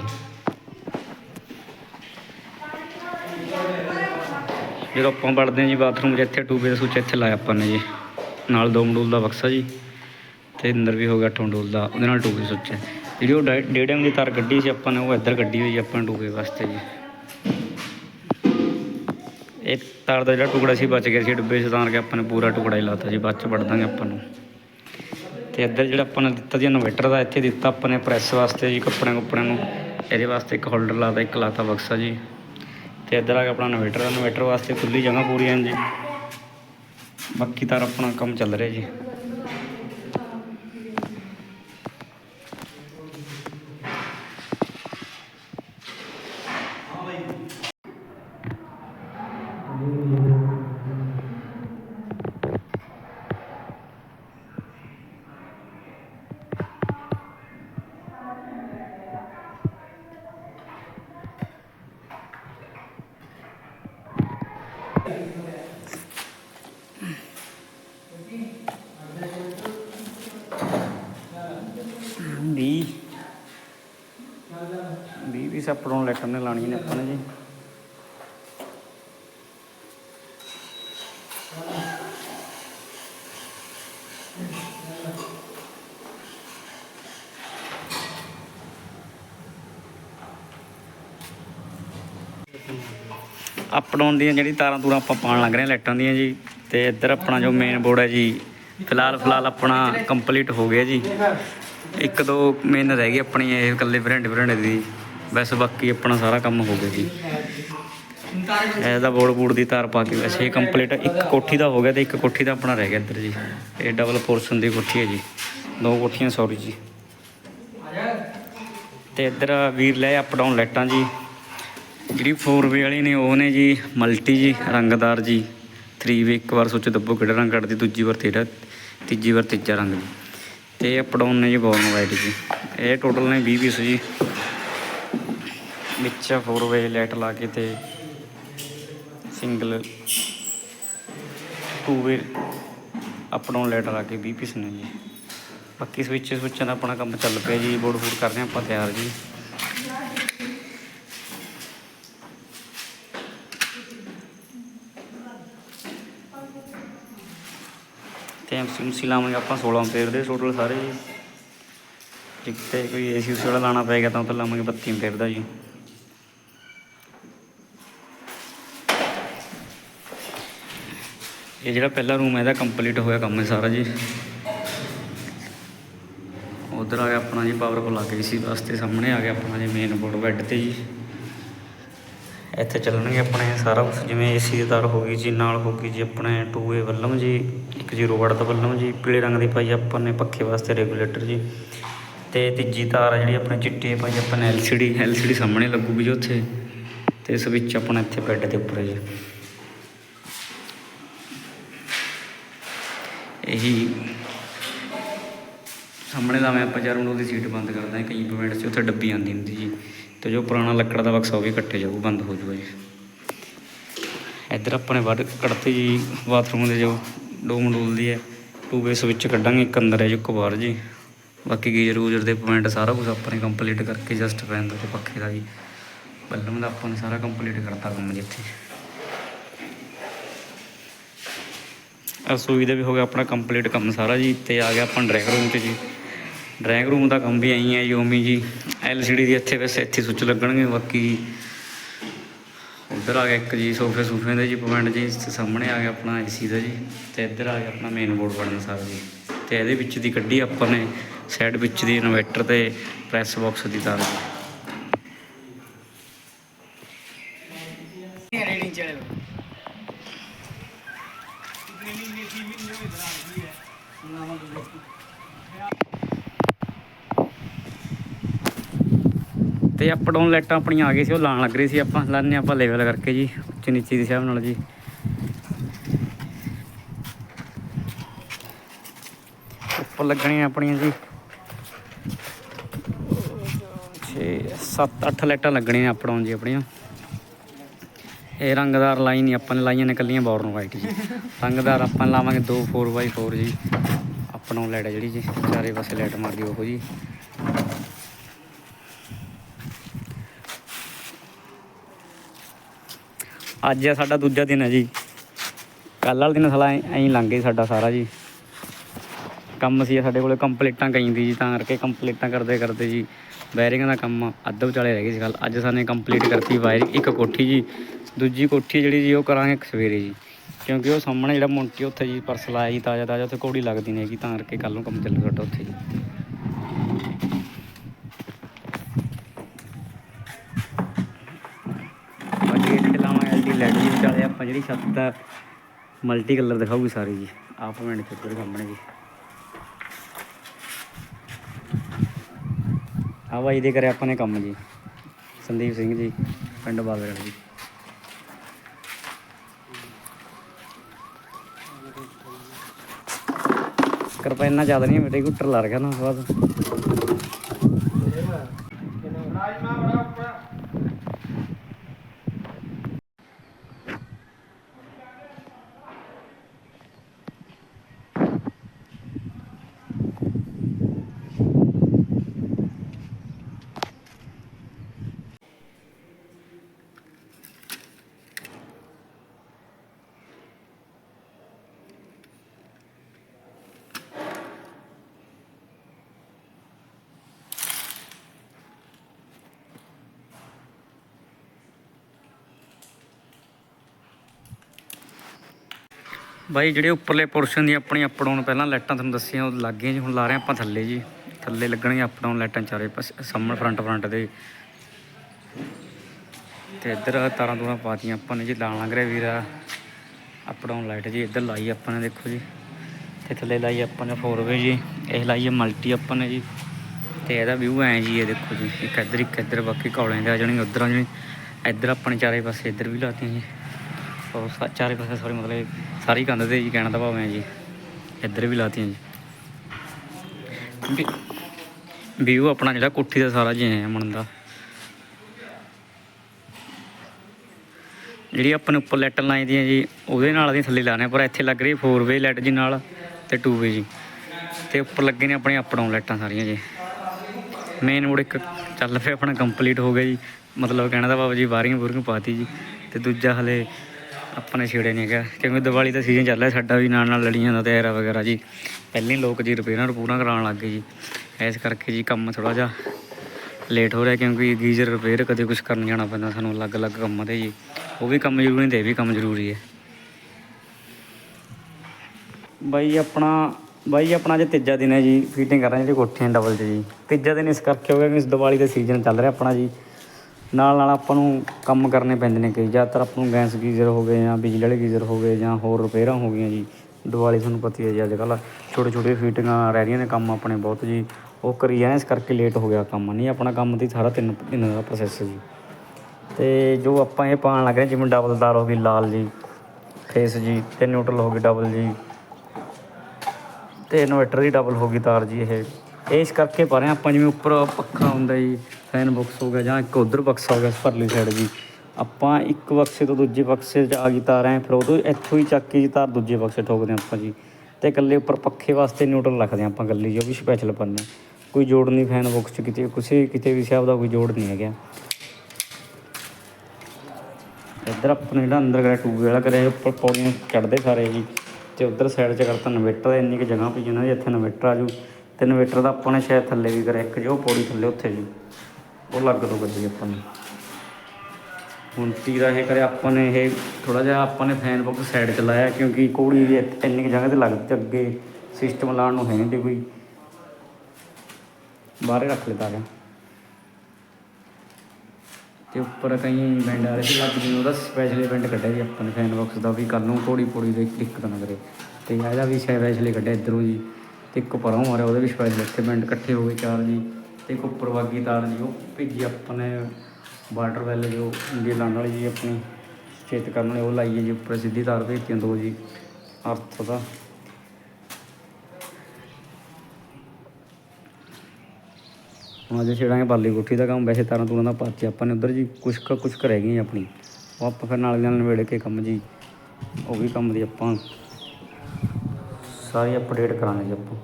ਜਦੋਂ ਆਪਾਂ ਵੜਦੇ ਹਾਂ ਜੀ ਬਾਥਰੂਮ 'ਚ ਇੱਥੇ ਟੂਬੇ ਦਾ ਸੁੱਚ ਇੱਥੇ ਲਾਇਆ ਆਪਾਂ ਨੇ ਜੀ। ਨਾਲ ਦੋ ਮਡੂਲ ਦਾ ਬਕਸਾ ਜੀ ਤੇ ਅੰਦਰ ਵੀ ਹੋ ਗਿਆ ਟੋਂਡੋਲ ਦਾ, ਉਹਦੇ ਨਾਲ ਟੂਬੇ ਸੁੱਚ। ਹੈ ਜਿਹੜੀ ਉਹ ਡਾ- ਡੇਢ ਦੀ ਤਾਰ ਕੱਢੀ ਸੀ ਆਪਾਂ ਨੇ, ਉਹ ਇੱਧਰ ਕੱਢੀ ਹੋਈ ਆਪਾਂ ਨੇ ਟੂਬੇ ਵਾਸਤੇ ਜੀ। ਇਹ ਤਾਰ ਦਾ ਜਿਹੜਾ ਟੁਕੜਾ ਸੀ, ਬਚ ਗਿਆ ਸੀ ਡੱਬੇ 'ਚ, ਤਾਂ ਕਰਕੇ ਆਪਾਂ ਨੇ ਪੂਰਾ ਟੁਕੜਾ ਹੀ ਲਾਤਾ ਜੀ, ਬਾਅਦ 'ਚ ਵੜ ਦਾਂਗੇ ਆਪਾਂ ਨੂੰ। ਤੇ ਇੱਧਰ ਜਿਹੜਾ ਆਪਾਂ ਨੇ ਦਿੱਤਾ ਜੀ ਇਨਵਰਟਰ ਦਾ, ਇੱਥੇ ਦਿੱਤਾ ਆਪਾਂ ਨੇ ਪ੍ਰੈਸ ਵਾਸਤੇ ਜੀ ਕੱਪੜਿਆਂ ਕੁੱਪੜਿਆਂ ਨੂੰ। ਇਹਦੇ ਵਾਸਤੇ ਇੱਕ ਹੋਲਡਰ ਲਾਤਾ, ਇੱਕ ਲਾਤਾ ਬਕਸਾ ਜੀ। ਤੇ ਇੱਧਰ ਆ ਕੇ ਆਪਣਾ ਇਨਵੇਟਰ ਇਨਵੇਟਰ ਵਾਸਤੇ ਖੁੱਲੀ ਜਗ੍ਹਾ ਪੂਰੀ ਹੈ ਜੀ। ਬਾਕੀ ਤਾਰ ਆਪਣਾ ਕੰਮ ਚੱਲ ਰਿਹਾ ਜੀ ਵੀਹ ਵੀਹ ਵੀ ਸਪੜੋਂ ਲੈਟਰ ਨੇ ਲਾਣੀ ਨੇ ਆਪਾਂ ਨੇ ਜੀ ਅਪ ਡਾਊਨ ਦੀਆਂ ਜਿਹੜੀ ਤਾਰਾਂ ਤੂਰਾਂ ਆਪਾਂ ਪਾਉਣ ਲੱਗ ਰਹੇ ਹਾਂ ਲਾਈਟਾਂ ਦੀਆਂ ਜੀ, ਤੇ ਇੱਧਰ ਆਪਣਾ ਜੋ ਮੇਨ ਬੋਰਡ ਹੈ ਜੀ, ਫਿਲਹਾਲ ਫਿਲਹਾਲ ਆਪਣਾ ਕੰਪਲੀਟ ਹੋ ਗਿਆ ਜੀ। ਇੱਕ ਦੋ ਮੇਨ ਰਹਿ ਗਈ ਆਪਣੀ ਇਹ ਇਕੱਲੇ ਬ੍ਰਾਂਡ ਬ੍ਰਾਂਡ ਦੀ। ਵੈਸੇ ਬਾਕੀ ਆਪਣਾ ਸਾਰਾ ਕੰਮ ਹੋ ਗਿਆ ਜੀ। ਇਹਦਾ ਬੋਰਡ ਬੂੜ ਦੀ ਤਾਰ ਪਾ ਕੇ ਵੈਸੇ ਇਹ ਕੰਪਲੀਟ ਇੱਕ ਕੋਠੀ ਦਾ ਹੋ ਗਿਆ ਤੇ ਇੱਕ ਕੋਠੀ ਦਾ ਆਪਣਾ ਰਹਿ ਗਿਆ ਇੱਧਰ ਜੀ। ਇਹ ਡਬਲ ਪੋਰਸ਼ਨ ਦੀ ਕੋਠੀ ਹੈ ਜੀ। ਦੋ ਕੋਠੀਆਂ ਸੌਰੀ ਜੀ। ਤੇ ਇੱਧਰ ਵੀਰ ਲੈ ਅਪ ਡਾਊਨ ਲਾਈਟਾਂ ਜੀ। ਜਿਹੜੀ 4 ਵਾਲੀ ਨੇ, ਉਹ ਨੇ ਜੀ ਮਲਟੀ ਜੀ, ਰੰਗਦਾਰ ਜੀ। 3 ਵੇ ਇੱਕ ਵਾਰ ਸੋਚ ਦੱਬੋ ਕਿਹੜਾ ਰੰਗ ਕੱਢਦੀ, ਦੂਜੀ ਵਾਰ ਤੇਰਾ, ਤੀਜੀ ਵਾਰ ਤੀਜਾ ਰੰਗ ਜੀ। ਤੇ ਅਪ ਡਾਊਨ ਨੇ ਜੀ ਬੋਰਨ ਵਾਈਟ ਜੀ। ਇਹ ਟੋਟਲ ਨੇ 20 ਪੀਸ ਜੀ। ਵਿੱਚ 4 ਵੇ ਲਾਈਟ ਲਾ ਕੇ ਤੇ single 2 way up down light ਲਾ ਕੇ 20 ਪੀਸ ਨੇ ਜੀ। ਬਾਕੀ ਸਵਿੱਚ ਸਵਿੱਚਾਂ ਦਾ ਆਪਣਾ ਕੰਮ ਚੱਲ ਪਿਆ ਜੀ ਬੋਰਡ ਫੂਡ ਕਰਦੇ ਹਾਂ ਆਪਾਂ ਤਿਆਰ ਜੀ। ਐਮ ਸੀ ਐਮਸੀ ਐਮਸੀ ਲਾਵਾਂਗੇ ਆਪਾਂ 16 ਐਂਪੀਅਰ ਦੇ ਟੋਟਲ ਸਾਰੇ ਜੀ। ਇੱਕ ਕੋਈ ਕੋਈ ਏਸੀ ਉਸੇ ਵਾਲਾ ਲਾਣਾ ਪਏਗਾ ਤਾਂ ਉਹ ਤਾਂ ਲਾਵਾਂਗੇ 32 ਐਂਪੀਅਰ ਦਾ ਜੀ। ਇਹ ਜਿਹੜਾ ਪਹਿਲਾ ਰੂਮ ਹੈ, ਇਹਦਾ ਕੰਪਲੀਟ ਹੋਇਆ ਕੰਮ ਹੈ ਸਾਰਾ ਜੀ। ਉਧਰ ਆ ਗਿਆ ਆਪਣਾ ਜੀ ਪਾਵਰ ਪਲੱਗ ਸੀ ਵਾਸਤੇ ਸਾਹਮਣੇ ਆ ਗਿਆ ਆਪਣਾ ਜੀ ਮੇਨ ਬੋਰਡ ਬੈੱਡ ਤੇ ਜੀ। ਇੱਥੇ ਚੱਲਣਗੇ ਆਪਣੇ ਸਾਰਾ ਕੁਝ ਜਿਵੇਂ ਏਸੀ ਦੀ ਤਾਰ ਹੋ ਗਈ ਜੀ, ਨਾਲ ਹੋ ਗਈ ਜੀ ਆਪਣੇ 2A ਵੱਲਮ ਜੀ। 10 ਵਾਟ ਦਾ ਵੱਲਮ ਜੀ, ਪੀਲੇ ਰੰਗ ਦੀ ਪਾਈ ਆਪਾਂ ਨੇ ਪੱਖੇ ਵਾਸਤੇ ਰੈਗੂਲੇਟਰ ਜੀ। ਤੇ ਤੀਜੀ ਤਾਰ ਆ ਜਿਹੜੀ ਆਪਣੇ ਚਿੱਟੀ ਪਾਈ ਆਪਾਂ ਨੇ LCD LCD ਸਾਹਮਣੇ ਲੱਗੂਗੀ ਜੀ ਉੱਥੇ। ਤੇ ਸਵਿਚ ਆਪਣਾ ਇੱਥੇ ਬੈੱਡ ਦੇ ਉੱਪਰ ਜੀ। ਇਹੀ ਸਾਹਮਣੇ ਲਾਵੇਂ ਆਪਾਂ ਆਪਾਂ ਜਰਮਨ ਉਹਦੀ ਸੀਟ ਬੰਦ ਕਰਦਾ ਹਾਂ ਕਈ ਮਿੰਟ 'ਚ ਉੱਥੇ ਡੱਬੀ ਆਉਂਦੀ ਹੁੰਦੀ ਜੀ। ਤੇ ਜੋ ਪੁਰਾਣਾ ਲੱਕੜ ਦਾ ਬਕਸਾ ਉਹ ਵੀ ਕੱਟੇ ਜਾਊ, ਬੰਦ ਹੋ ਜਾਊਗਾ ਜੀ। ਇੱਧਰ ਆਪਾਂ ਨੇ ਵੱਢ ਜੀ, ਬਾਥਰੂਮ ਦੇ ਜੋ ਦੋ ਮਡੂਲ ਦੀ ਹੈ। ਟੂ ਵੇ ਸਵਿਚ ਕੱਢਾਂਗੇ, ਇੱਕ ਅੰਦਰ ਹੈ ਜੀ, ਇੱਕ ਬਾਹਰ ਜੀ। ਬਾਕੀ ਗੀਜ਼ਰ ਗੂਜਰ ਦੇ ਪੁਆਇੰਟ ਸਾਰਾ ਕੁਝ ਆਪਾਂ ਨੇ ਕੰਪਲੀਟ ਕਰਕੇ ਜਸਟ ਫੈਨ ਦਾ ਤੇ ਪੱਖੇ ਦਾ ਜੀ। ਬੱਲਮ ਦਾ ਆਪਾਂ ਨੇ ਸਾਰਾ ਕੰਪਲੀਟ ਕਰਤਾ ਕੰਮ ਜੀ ਇੱਥੇ। ਰਸੋਈ ਦਾ ਵੀ ਹੋ ਗਿਆ ਆਪਣਾ ਕੰਪਲੀਟ ਕੰਮ ਸਾਰਾ ਜੀ। ਤੇ ਆ ਗਿਆ ਆਪਾਂ ਡਰਾਇੰਗ ਰੂਮ 'ਚ ਜੀ। ਡਰਾਇੰਗ ਰੂਮ ਦਾ ਕੰਮ ਵੀ ਐਂ ਹੈ ਜੀ ਉਮੀ ਜੀ। ਐਲਸੀਡੀ ਦੀ ਇੱਥੇ ਵੈਸੇ ਇੱਥੇ ਸੁੱਚ ਲੱਗਣਗੇ, ਬਾਕੀ ਇੱਧਰ ਆ ਗਿਆ ਇੱਕ ਜੀ, ਸੋਫੇ ਸੂਫੇ ਦਾ ਜੀ ਪੁਆਇੰਟ ਜੀ, ਤੇ ਸਾਹਮਣੇ ਆ ਗਿਆ ਆਪਣਾ ਏਸੀ ਦਾ ਜੀ, ਤੇ ਇੱਧਰ ਆ ਗਿਆ ਆਪਣਾ ਮੇਨ ਬੋਰਡ ਬਣਨ ਸਾਰਾ ਜੀ। ਤੇ ਇਹਦੇ ਵਿੱਚ ਦੀ ਕੱਢੀ ਆਪਾਂ ਨੇ ਸਾਈਡ ਵਿੱਚ ਦੀ ਇਨਵਰਟਰ ਤੇ ਪ੍ਰੈਸ ਬਾਕਸ ਦੀ ਤਾਰ ਜੀ। ਤੇ ਅਪ ਡਾਊਨ ਲਾਈਟਾਂ ਆਪਣੀਆਂ ਆ ਗਈ ਸੀ, ਉਹ ਲਾਣ ਲੱਗ ਰਹੀ ਸੀ ਆਪਾਂ। ਲਾਣੇ ਆਪਾਂ ਲੈਵਲ ਕਰਕੇ ਜੀ, ਉੱਚੀ ਨੀਚੀ ਦੇ ਹਿਸਾਬ ਨਾਲ ਜੀ। ਉੱਪਰ ਲੱਗਣੀਆਂ ਆਪਣੀਆਂ ਜੀ। 6 7 8 ਲਾਈਟਾਂ ਲੱਗਣੀਆਂ ਅਪ ਡਾਊਨ ਜੀ ਆਪਣੀਆਂ। ਇਹ ਰੰਗਦਾਰ ਲਾਈਨ ਹੀ ਆਪਾਂ ਨੇ ਲਾਈਆਂ ਨੇ ਕੱਲੀਆਂ ਬਾਰਡਰ ਵਾਈਟ ਜੀ। ਰੰਗਦਾਰ ਆਪਾਂ ਲਾਵਾਂਗੇ 2 4x4 ਜੀ। ਅਪ ਡਾਊਨ ਲਾਈਟ ਜਿਹੜੀ ਜੀ, ਚਾਰੇ ਪਾਸੇ ਲਾਈਟ ਮਾਰਦੀ ਉਹ ਜੀ। ਅੱਜ ਆ ਸਾਡਾ ਦੂਜਾ ਦਿਨ ਹੈ ਜੀ। ਕੱਲ੍ਹ ਵਾਲੇ ਦਿਨ ਸਾਲਾ ਐਂ ਲੰਘ ਗਿਆ ਸਾਡਾ ਸਾਰਾ ਜੀ। ਕੰਮ ਸੀ ਸਾਡੇ ਕੋਲੇ, ਕੰਪਲੀਟਾਂ ਕਈ ਦੀ ਜੀ, ਤਾਂ ਕਰਕੇ ਕੰਪਲੀਟਾਂ ਕਰਦੇ ਕਰਦੇ ਜੀ ਵਾਇਰਿੰਗ ਦਾ ਕੰਮ ਅੱਧ ਵਿਚਾਲੇ ਰਹਿ ਗਈ ਸੀ ਕੱਲ ਅੱਜ ਸਾਨੇ ਕੰਪਲੀਟ ਕਰਤੀ ਵਾਇਰਿੰਗ, ਇੱਕ ਕੋਠੀ ਜੀ। ਦੂਜੀ ਕੋਠੀ ਜਿਹੜੀ ਜੀ, ਉਹ ਕਰਾਂਗੇ ਸਵੇਰੇ ਜੀ। ਕਿਉਂਕਿ ਉਹ ਸਾਹਮਣੇ ਜਿਹੜਾ ਮੁੰਟੀ ਉੱਥੇ ਜੀ, ਪਰਸ ਲਾਇਆ ਜੀ, ਤਾਜ਼ਾ ਤਾਜ਼ਾ, ਉੱਥੇ ਕੋੜੀ ਲੱਗਦੀ ਨਹੀਂ ਹੈਗੀ, ਤਾਂ ਕਰਕੇ ਕੱਲ ਨੂੰ ਕੰਮ ਚੱਲੂ ਸਾਡਾ ਉੱਥੇ ਜੀ ਬਾਕੀ ਇੱਥੇ ਲਾਵਾਂਗੇ ਐਲਡੀ ਲੈਡ ਜੀ ਵਿਚਾਲੇ ਆਪਾਂ ਜਿਹੜੀ ਛੱਤ ਦਾ ਮਲਟੀ ਕਲਰ ਦਿਖਾਊਗੀ ਸਾਰੀ ਜੀ। ਆਪ ਮਿੰਟ ਚ ਸਾਹਮਣੇ ਜੀ। ਆ ਬਾਈ ਦੇ ਕਰੇ ਆਪਾਂ ਨੇ ਕੰਮ ਜੀ। ਸੰਦੀਪ ਸਿੰਘ ਜੀ, ਪਿੰਡ ਬਾਲਗੜ ਜੀ। ਕਿਰਪਾ ਇੰਨਾ ਜ਼ਿਆਦਾ ਨਹੀਂ ਮੇਰੇ ਗੁੱਟਰ ਲਾ ਗਿਆ ਨਾ, ਬਾਅਦ। ਬਾਈ, ਜਿਹੜੇ ਉੱਪਰਲੇ ਪੋਰਸ਼ਨ ਦੀ ਆਪਣੀ ਅਪ ਡਾਊਨ ਪਹਿਲਾਂ ਲਾਈਟਾਂ ਤੁਹਾਨੂੰ ਦੱਸੀਆਂ, ਉਹ ਲੱਗ ਗਈਆਂ ਜੀ, ਹੁਣ ਲਾ ਰਹੇ ਆਪਾਂ ਥੱਲੇ ਜੀ। ਥੱਲੇ ਲੱਗਣਗੀਆਂ ਅਪ ਡਾਊਨ ਲਾਈਟਾਂ ਚਾਰੇ ਪਾਸੇ, ਸਾਹਮਣੇ ਫਰੰਟ ਫਰੰਟ ਦੇ। ਤੇ ਇੱਧਰ ਤਾਰਾਂ ਤੂਰਾਂ ਪਾਤੀਆਂ ਆਪਾਂ ਨੇ ਜੀ ਲਾਣ ਲੱਗ ਰਿਹਾ ਵੀਰਾ। ਅਪ ਡਾਊਨ ਲਾਈਟ ਜੀ, ਇੱਧਰ ਲਾਈ ਆਪਾਂ ਨੇ, ਦੇਖੋ ਜੀ। ਤੇ ਥੱਲੇ ਲਾਈ ਆਪਾਂ ਨੇ 4ਵੇ ਜੀ। ਇਹ ਲਾਈ ਹੈ ਮਲਟੀ ਆਪਾਂ ਨੇ ਜੀ। ਤੇ ਇਹਦਾ ਵਿਊ ਐ ਜੀ, ਇਹ ਦੇਖੋ ਜੀ, ਇੱਕ ਇੱਧਰ ਇੱਕ ਇੱਧਰ, ਬਾਕੀ ਕੌਲਿਆਂ ਦੇ ਆ ਜਾਣਗੇ, ਉੱਧਰ ਆ ਜਾਣੀ ਇੱਧਰ ਆਪਣੇ ਚਾਰੇ ਪਾਸੇ ਇੱਧਰ ਵੀ ਲਾਤੀਆਂ ਜੀ। ਸਾ- ਚਾਰੇ ਪਾਸੇ ਸਾਰੇ ਮਤਲਬ ਸਾਰੀ ਕੰਧ ਤੇ ਜੀ ਕਹਿਣ ਦਾ ਭਾਵੇਂ ਜੀ। ਇੱਧਰ ਵੀ ਲਾਤੀਆਂ ਜੀ। ਵਿਊ ਆਪਣਾ ਜਿਹੜਾ ਕੋਠੀ ਦਾ ਸਾਰਾ ਜੀ ਐ ਜਿਹੜੀ ਆਪਾਂ ਨੇ ਉੱਪਰ ਲਾਈਟਾਂ ਲਾਈ ਦੀਆਂ ਜੀ, ਉਹਦੇ ਨਾਲ ਅਸੀਂ ਥੱਲੇ ਲਾਣੇ ਪਰ ਇੱਥੇ ਲੱਗ ਰਹੀ 4ਵੇ ਲਾਈਟ ਜੀ ਨਾਲ ਤੇ 2ਵੇ ਜੀ। ਤੇ ਉੱਪਰ ਲੱਗੇ ਨੇ ਆਪਣੇ ਅਪ ਡਾਊਨ ਲਾਈਟਾਂ ਸਾਰੀਆਂ ਜੀ। ਮੇਨ ਬੋਰਡ ਇੱਕ ਚੱਲ ਪਿਆ ਆਪਣਾ ਕੰਪਲੀਟ ਹੋ ਗਿਆ ਜੀ। ਮਤਲਬ ਕਹਿਣਾ ਦਾ ਬਾਬਾ ਜੀ ਵਾਰੀਆਂ ਬੁਰੀਆਂ ਪਾਤੀ ਜੀ। ਤੇ ਦੂਜਾ ਹਲੇ ਆਪਾਂ ਨੇ ਛੇੜਿਆ ਨਹੀਂ ਹੈਗਾ। ਕਿਉਂਕਿ ਦੀਵਾਲੀ ਦਾ ਸੀਜ਼ਨ ਚੱਲ ਰਿਹਾ, ਸਾਡਾ ਵੀ ਨਾਲ ਨਾਲ ਲੜੀਆਂ ਦਾ ਤਿਆਰਾ ਵਗੈਰਾ ਜੀ। ਪਹਿਲਾਂ ਹੀ ਲੋਕ ਜੀ ਰਿਪੇਅਰਾਂ ਰਿਪੂਰਾਂ ਕਰਾਉਣ ਲੱਗ ਗਏ ਜੀ। ਇਸ ਕਰਕੇ ਜੀ ਕੰਮ ਥੋੜਾ ਜਿਹਾ ਲੇਟ ਹੋ ਰਿਹਾ, ਕਿਉਂਕਿ ਗੀਜ਼ਰ ਰਿਪੇਅਰ ਕਦੇ ਕੁਝ ਕਰਨ ਜਾਣਾ ਪੈਂਦਾ ਸਾਨੂੰ ਅਲੱਗ-ਅਲੱਗ ਕੰਮਾਂ ਤੇ ਜੀ। ਉਹ ਵੀ ਕੰਮ ਜ਼ਰੂਰੀ ਨਹੀਂ ਤੇ ਵੀ ਕੰਮ ਜ਼ਰੂਰੀ ਹੈ। ਬਾਈ ਆਪਣਾ ਬਾਈ ਆਪਣਾ ਜੇ ਤੀਜਾ ਦਿਨ ਹੈ ਜੀ ਫੀਟਿੰਗ ਕਰ ਰਹੇ ਜੀ ਜਿਹੜੀ ਕੋਠੀਆਂ ਡਬਲ 'ਚ ਜੀ। ਤੀਜਾ ਦਿਨ ਇਸ ਕਰਕੇ ਹੋ ਗਿਆ ਕਿ ਇਸ ਦੀਵਾਲੀ ਦਾ ਸੀਜ਼ਨ ਚੱਲ ਰਿਹਾ ਆਪਣਾ ਜੀ। ਨਾਲ ਨਾਲ ਆਪਾਂ ਨੂੰ ਕੰਮ ਕਰਨੇ ਪੈਂਦੇ ਨੇ ਕਈ, ਜ਼ਿਆਦਾਤਰ ਆਪਾਂ ਨੂੰ ਗੈਸ ਗੀਜ਼ਰ ਹੋ ਗਏ ਜਾਂ ਬਿਜਲੀ ਵਾਲੇ ਗੀਜ਼ਰ ਹੋ ਗਏ ਜਾਂ ਹੋਰ ਰਿਪੇਅਰਾਂ ਹੋ ਗਈਆਂ ਜੀ। ਦੀਵਾਲੀ ਤੁਹਾਨੂੰ ਪਤਾ ਹੀ ਹੈ ਜੀ ਅੱਜ ਕੱਲ੍ਹ ਛੋਟੇ ਛੋਟੇ ਫੀਟਿੰਗਾਂ ਰਹਿ ਰਹੀਆਂ ਨੇ ਕੰਮ ਆਪਣੇ ਬਹੁਤ ਜੀ। ਉਹ ਕਰੀ ਜਾਂਦੇ ਇਸ ਕਰਕੇ ਲੇਟ ਹੋ ਗਿਆ ਕੰਮ। ਨਹੀਂ, ਆਪਣਾ ਕੰਮ ਤੇ ਸਾਰਾ ਤਿੰਨ ਦਿਨ ਦਾ ਪ੍ਰੋਸੈਸ ਜੀ। ਤੇ ਜੋ ਆਪਾਂ ਇਹ ਪਾਉਣ ਲੱਗ ਰਹੇ ਜਿਵੇਂ ਡਬਲ ਤਾਰ ਹੋ ਗਈ, ਲਾਲ ਜੀ ਫੇਸ ਜੀ, ਤੇ ਨਿਊਟਰਲ ਹੋ ਗਈ ਡਬਲ ਜੀ। ਤੇ ਇਨਵਰਟਰ ਦੀ ਡਬਲ ਹੋ ਗਈ ਤਾਰ ਜੀ ਇਹ। ਇਸ ਕਰਕੇ ਪਾ ਰਹੇ ਹਾਂ ਆਪਾਂ, ਜਿਵੇਂ ਉੱਪਰ ਪੱਖਾ ਹੁੰਦਾ ਜੀ ਫੈਨ ਬਾਕਸ ਹੋ ਗਿਆ ਜਾਂ ਇੱਕ ਉਧਰ ਬਕਸਾ ਹੋ ਗਿਆ ਪਰਲੀ ਸਾਈਡ ਜੀ। ਆਪਾਂ ਇੱਕ ਬਕਸੇ ਤੋਂ ਦੂਜੇ ਬਕਸੇ 'ਚ ਆ ਗਈ ਤਾਰਾਂ ਐ ਫਿਰ ਉਦੋਂ ਇੱਥੋਂ ਹੀ ਚੱਕ ਕੇ ਜੀ ਤਾਰ ਦੂਜੇ ਬਕਸੇ ਠੋਕਦੇ ਹਾਂ ਆਪਾਂ ਜੀ। ਤੇ ਇਕੱਲੇ ਉੱਪਰ ਪੱਖੇ ਵਾਸਤੇ ਨਿਊਟਰਲ ਰੱਖਦੇ ਹਾਂ ਆਪਾਂ ਗੱਲੀ ਜੋ ਵੀ ਸਪੈਸ਼ਲ ਪੰਨੇ ਕੋਈ ਜੋੜ ਨਹੀਂ ਫੈਨ ਬਾਕਸ 'ਚ ਕਿਤੇ, ਕਿਸੇ, ਕਿਤੇ ਵੀ ਸਾਹਿਬ ਦਾ ਕੋਈ ਜੋੜ ਨਹੀਂ ਹੈਗਾ। ਇੱਧਰ ਆਪਣੇ ਜਿਹੜਾ ਅੰਦਰ ਕਰਿਆ ਟੂਬ ਵਾਲਾ ਕਰਿਆ, ਉੱਪਰ ਪੌੜੀਆਂ ਚੜਦੇ ਸਾਰੇ ਜੀ। ਤੇ ਉੱਧਰ ਸਾਈਡ 'ਚ ਕਰਤਾ ਇਨਵੇਟਰ ਇੰਨੀ ਕੁ ਜਗ੍ਹਾ ਪਈ ਇਹਨਾਂ ਦੀ, ਇੱਥੇ ਇਨਵੇਟਰ ਆ ਜੂ। ਤੇ ਇਨਵੇਟਰ ਦਾ ਆਪਾਂ ਨੇ ਸ਼ਾਇਦ ਥੱਲੇ ਵੀ ਕਰਿਆ, ਇੱਕ ਜੋ ਪੌੜੀ ਥੱਲੇ ਉੱਥੇ ਜੀ। ਉਹ ਲੱਗ ਦੋ ਗੱਡੀ ਆਪਾਂ ਨੂੰ। ਹੁਣ ਤੀਰਾ ਇਹ ਕਰਿਆ, ਆਪਾਂ ਨੇ ਇਹ ਥੋੜਾ ਜਿਹਾ ਆਪਾਂ ਨੇ ਫੈਨ ਬਾਕਸ ਸਾਈਡ 'ਚ ਲਾਇਆ ਕਿਉਂਕਿ ਕੋੜੀ ਵੀ ਇੰਨੀ ਕੁ ਜਗ੍ਹਾ ਤੇ ਲੱਗ ਤੇ ਅੱਗੇ ਸਿਸਟਮ ਲਾਉਣ ਨੂੰ ਹੈ ਨਹੀਂ ਤੇ ਕੋਈ। ਬਾਹਰੇ ਰੱਖ ਲਿਆ ਤਾਰਿਆਂ ਤੇ ਉੱਪਰ ਕਈ ਬੈਂਡ ਵਾਲੇ ਤੇ ਲੱਗ ਜਿਵੇਂ ਉਹਦਾ ਸਪੈਸ਼ਲ ਇਵੈਂਟ ਕੱਢਿਆ ਜੀ ਆਪਾਂ ਨੇ ਫੈਨ ਬਾਕਸ ਦਾ ਵੀ ਕੱਲ ਨੂੰ ਥੋੜੀ ਪੋੜੀ ਦੇ ਦਿੱਕਤ ਨਾ ਕਰੇ। ਤੇ ਇਹਦਾ ਵੀ ਸਪੈਸ਼ਲੀ ਕੱਢਿਆ ਇੱਧਰੋਂ ਜੀ। ਤੇ ਇੱਕ ਪਰੋਂ ਮਾਰਿਆ, ਉਹਦੇ ਵੀ ਸਪੈਸ਼ਲ ਇੱਥੇ ਬੈਂਡ ਇਕੱਠੇ ਹੋ ਗਏ ਚਾਰ ਜੀ, ਤੇ ਇੱਕ ਉੱਪਰ ਵਾਗੀ ਤਾਰ ਜੀ, ਉਹ ਭੇਜੀ ਆਪਾਂ ਨੇ ਵਾਟਰ ਵੈਲ ਜੋ ਹੁੰਦੀ ਹੈ ਵਾਲੀ ਜੀ ਆਪਣੀ, ਚੇਤ ਕਰਨ ਵਾਲੇ, ਉਹ ਲਾਈਏ ਜੀ ਉੱਪਰ, ਸਿੱਧੀ ਤਾਰ ਭੇਜਤੀਆਂ ਦੋ ਜੀ, ਅਰਥ ਦਾ ਹੁਣ ਅੱਜ ਛੇੜਾਂਗੇ ਬਾਲੀ ਕੋਠੀ ਦਾ ਕੰਮ, ਵੈਸੇ ਤਾਰਾਂ ਤੂਰਾਂ ਦਾ ਪਾਤੀ ਆਪਾਂ ਨੇ ਉਧਰ ਜੀ, ਕੁਛ ਕੁ ਕੁਛ ਕੁ ਰਹਿ ਗਈਆਂ ਆਪਣੀ। ਉਹ ਆਪਾਂ ਫਿਰ ਨਾਲ ਨਾਲ ਨਿਬੇੜ ਕੇ ਕੰਮ ਜੀ, ਉਹ ਵੀ ਕੰਮ ਦੀ ਆਪਾਂ ਸਾਰੀ ਅਪਡੇਟ ਕਰਾਂਗੇ ਜੀ ਆਪਾਂ।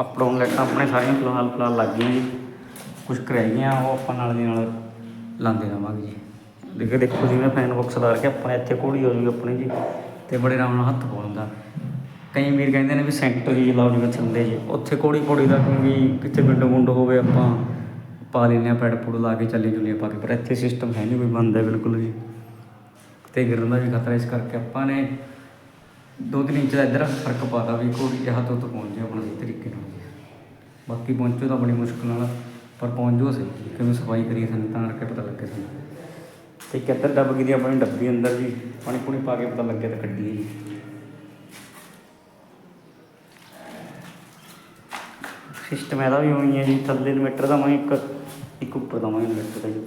ਅਪਡਾਊਨ ਲਾਈਟਾਂ ਆਪਣੇ ਸਾਰੀਆਂ ਫਿਲਹਾਲ ਫਿਲਹਾਲ ਲੱਗ ਗਈਆਂ ਜੀ। ਕੁਛ ਕੁ ਉਹ ਆਪਾਂ ਨਾਲ ਦੀ ਨਾਲ ਲਾਉਂਦੇ ਰਵਾਂਗੇ ਜੀ। ਦੇਖੋ ਦੇਖੋ ਜਿਵੇਂ ਫੈਨ ਬਾਕਸ ਲਾ ਕੇ ਆਪਣੇ ਇੱਥੇ ਘੋੜੀ ਹੋ ਜੂਗੀ ਆਪਣੀ ਜੀ। ਤੇ ਬੜੇ ਆਰਾਮ ਨਾਲ ਹੱਥ ਪਾਉਂਦਾ ਕਈ ਵੀਰ ਕਹਿੰਦੇ ਨੇ ਵੀ ਸੈਂਟਰ ਜੀ ਲਾਓ ਜਿਵੇਂ ਥੱਲੇ ਜੀ। ਉੱਥੇ ਕੋੜੀ ਕੋੜੀ ਦਾ ਕਿਉਂਕਿ ਕਿਤੇ ਵਿੰਡੋ ਗੁੰਡ ਹੋਵੇ ਆਪਾਂ ਪਾ ਲੈਂਦੇ ਆ ਪੈਡ ਪੂੜ ਲਾ ਕੇ ਚੱਲੇ ਜੁਲੀਆਂ ਪਾ ਕੇ। ਪਰ ਇੱਥੇ ਸਿਸਟਮ ਹੈ ਨਹੀਂ ਕੋਈ, ਬੰਦ ਹੈ ਬਿਲਕੁਲ ਜੀ। ਤੇ ਗਿਰਨ ਦਾ ਵੀ ਖਤਰਾ ਇਸ ਕਰਕੇ ਆਪਾਂ ਨੇ ਦੋ ਤਿੰਨ ਇੰਚ ਦਾ ਇੱਧਰ ਫ਼ਰਕ ਪਾਤਾ ਵੀ ਕੋੜੀ ਦੇ ਹੱਥ ਉੱਤੇ ਪਹੁੰਚ ਜਾਏ ਆਪਣਾ ਸਹੀ ਤਰੀਕੇ ਨਾਲ। ਬਾਕੀ ਪਹੁੰਚੋ ਤਾਂ ਬੜੀ ਮੁਸ਼ਕਲ ਨਾਲ, ਪਰ ਪਹੁੰਚ ਜਾਓ ਸਹੀ ਕਿਵੇਂ ਸਫ਼ਾਈ ਕਰੀਏ ਸਾਨੂੰ ਤਾਂ ਕਰਕੇ ਪਤਾ ਲੱਗੇ ਸਾਨੂੰ। ਤੇ ਇੱਕ ਇੱਧਰ ਡੱਬ ਗਈ ਦੀ ਆਪਣੀ ਡੱਬੀ ਅੰਦਰ ਜੀ ਪਾਣੀ ਪੂਣੀ ਪਾ ਕੇ ਪਤਾ ਲੱਗਿਆ ਤਾਂ ਕੱਢੀਏ ਜੀ। ਸਿਸਟਮ ਇਹਦਾ ਵੀ ਹੋਣੀ ਹੈ ਜੀ, ਥੱਲੇ ਇਨਵਰਟਰ ਦਾ ਮੈਂ ਇੱਕ ਇੱਕ ਉੱਪਰ ਦਾ ਮੈਂ ਇਨਵਰਟਰ ਦਾ ਜੀ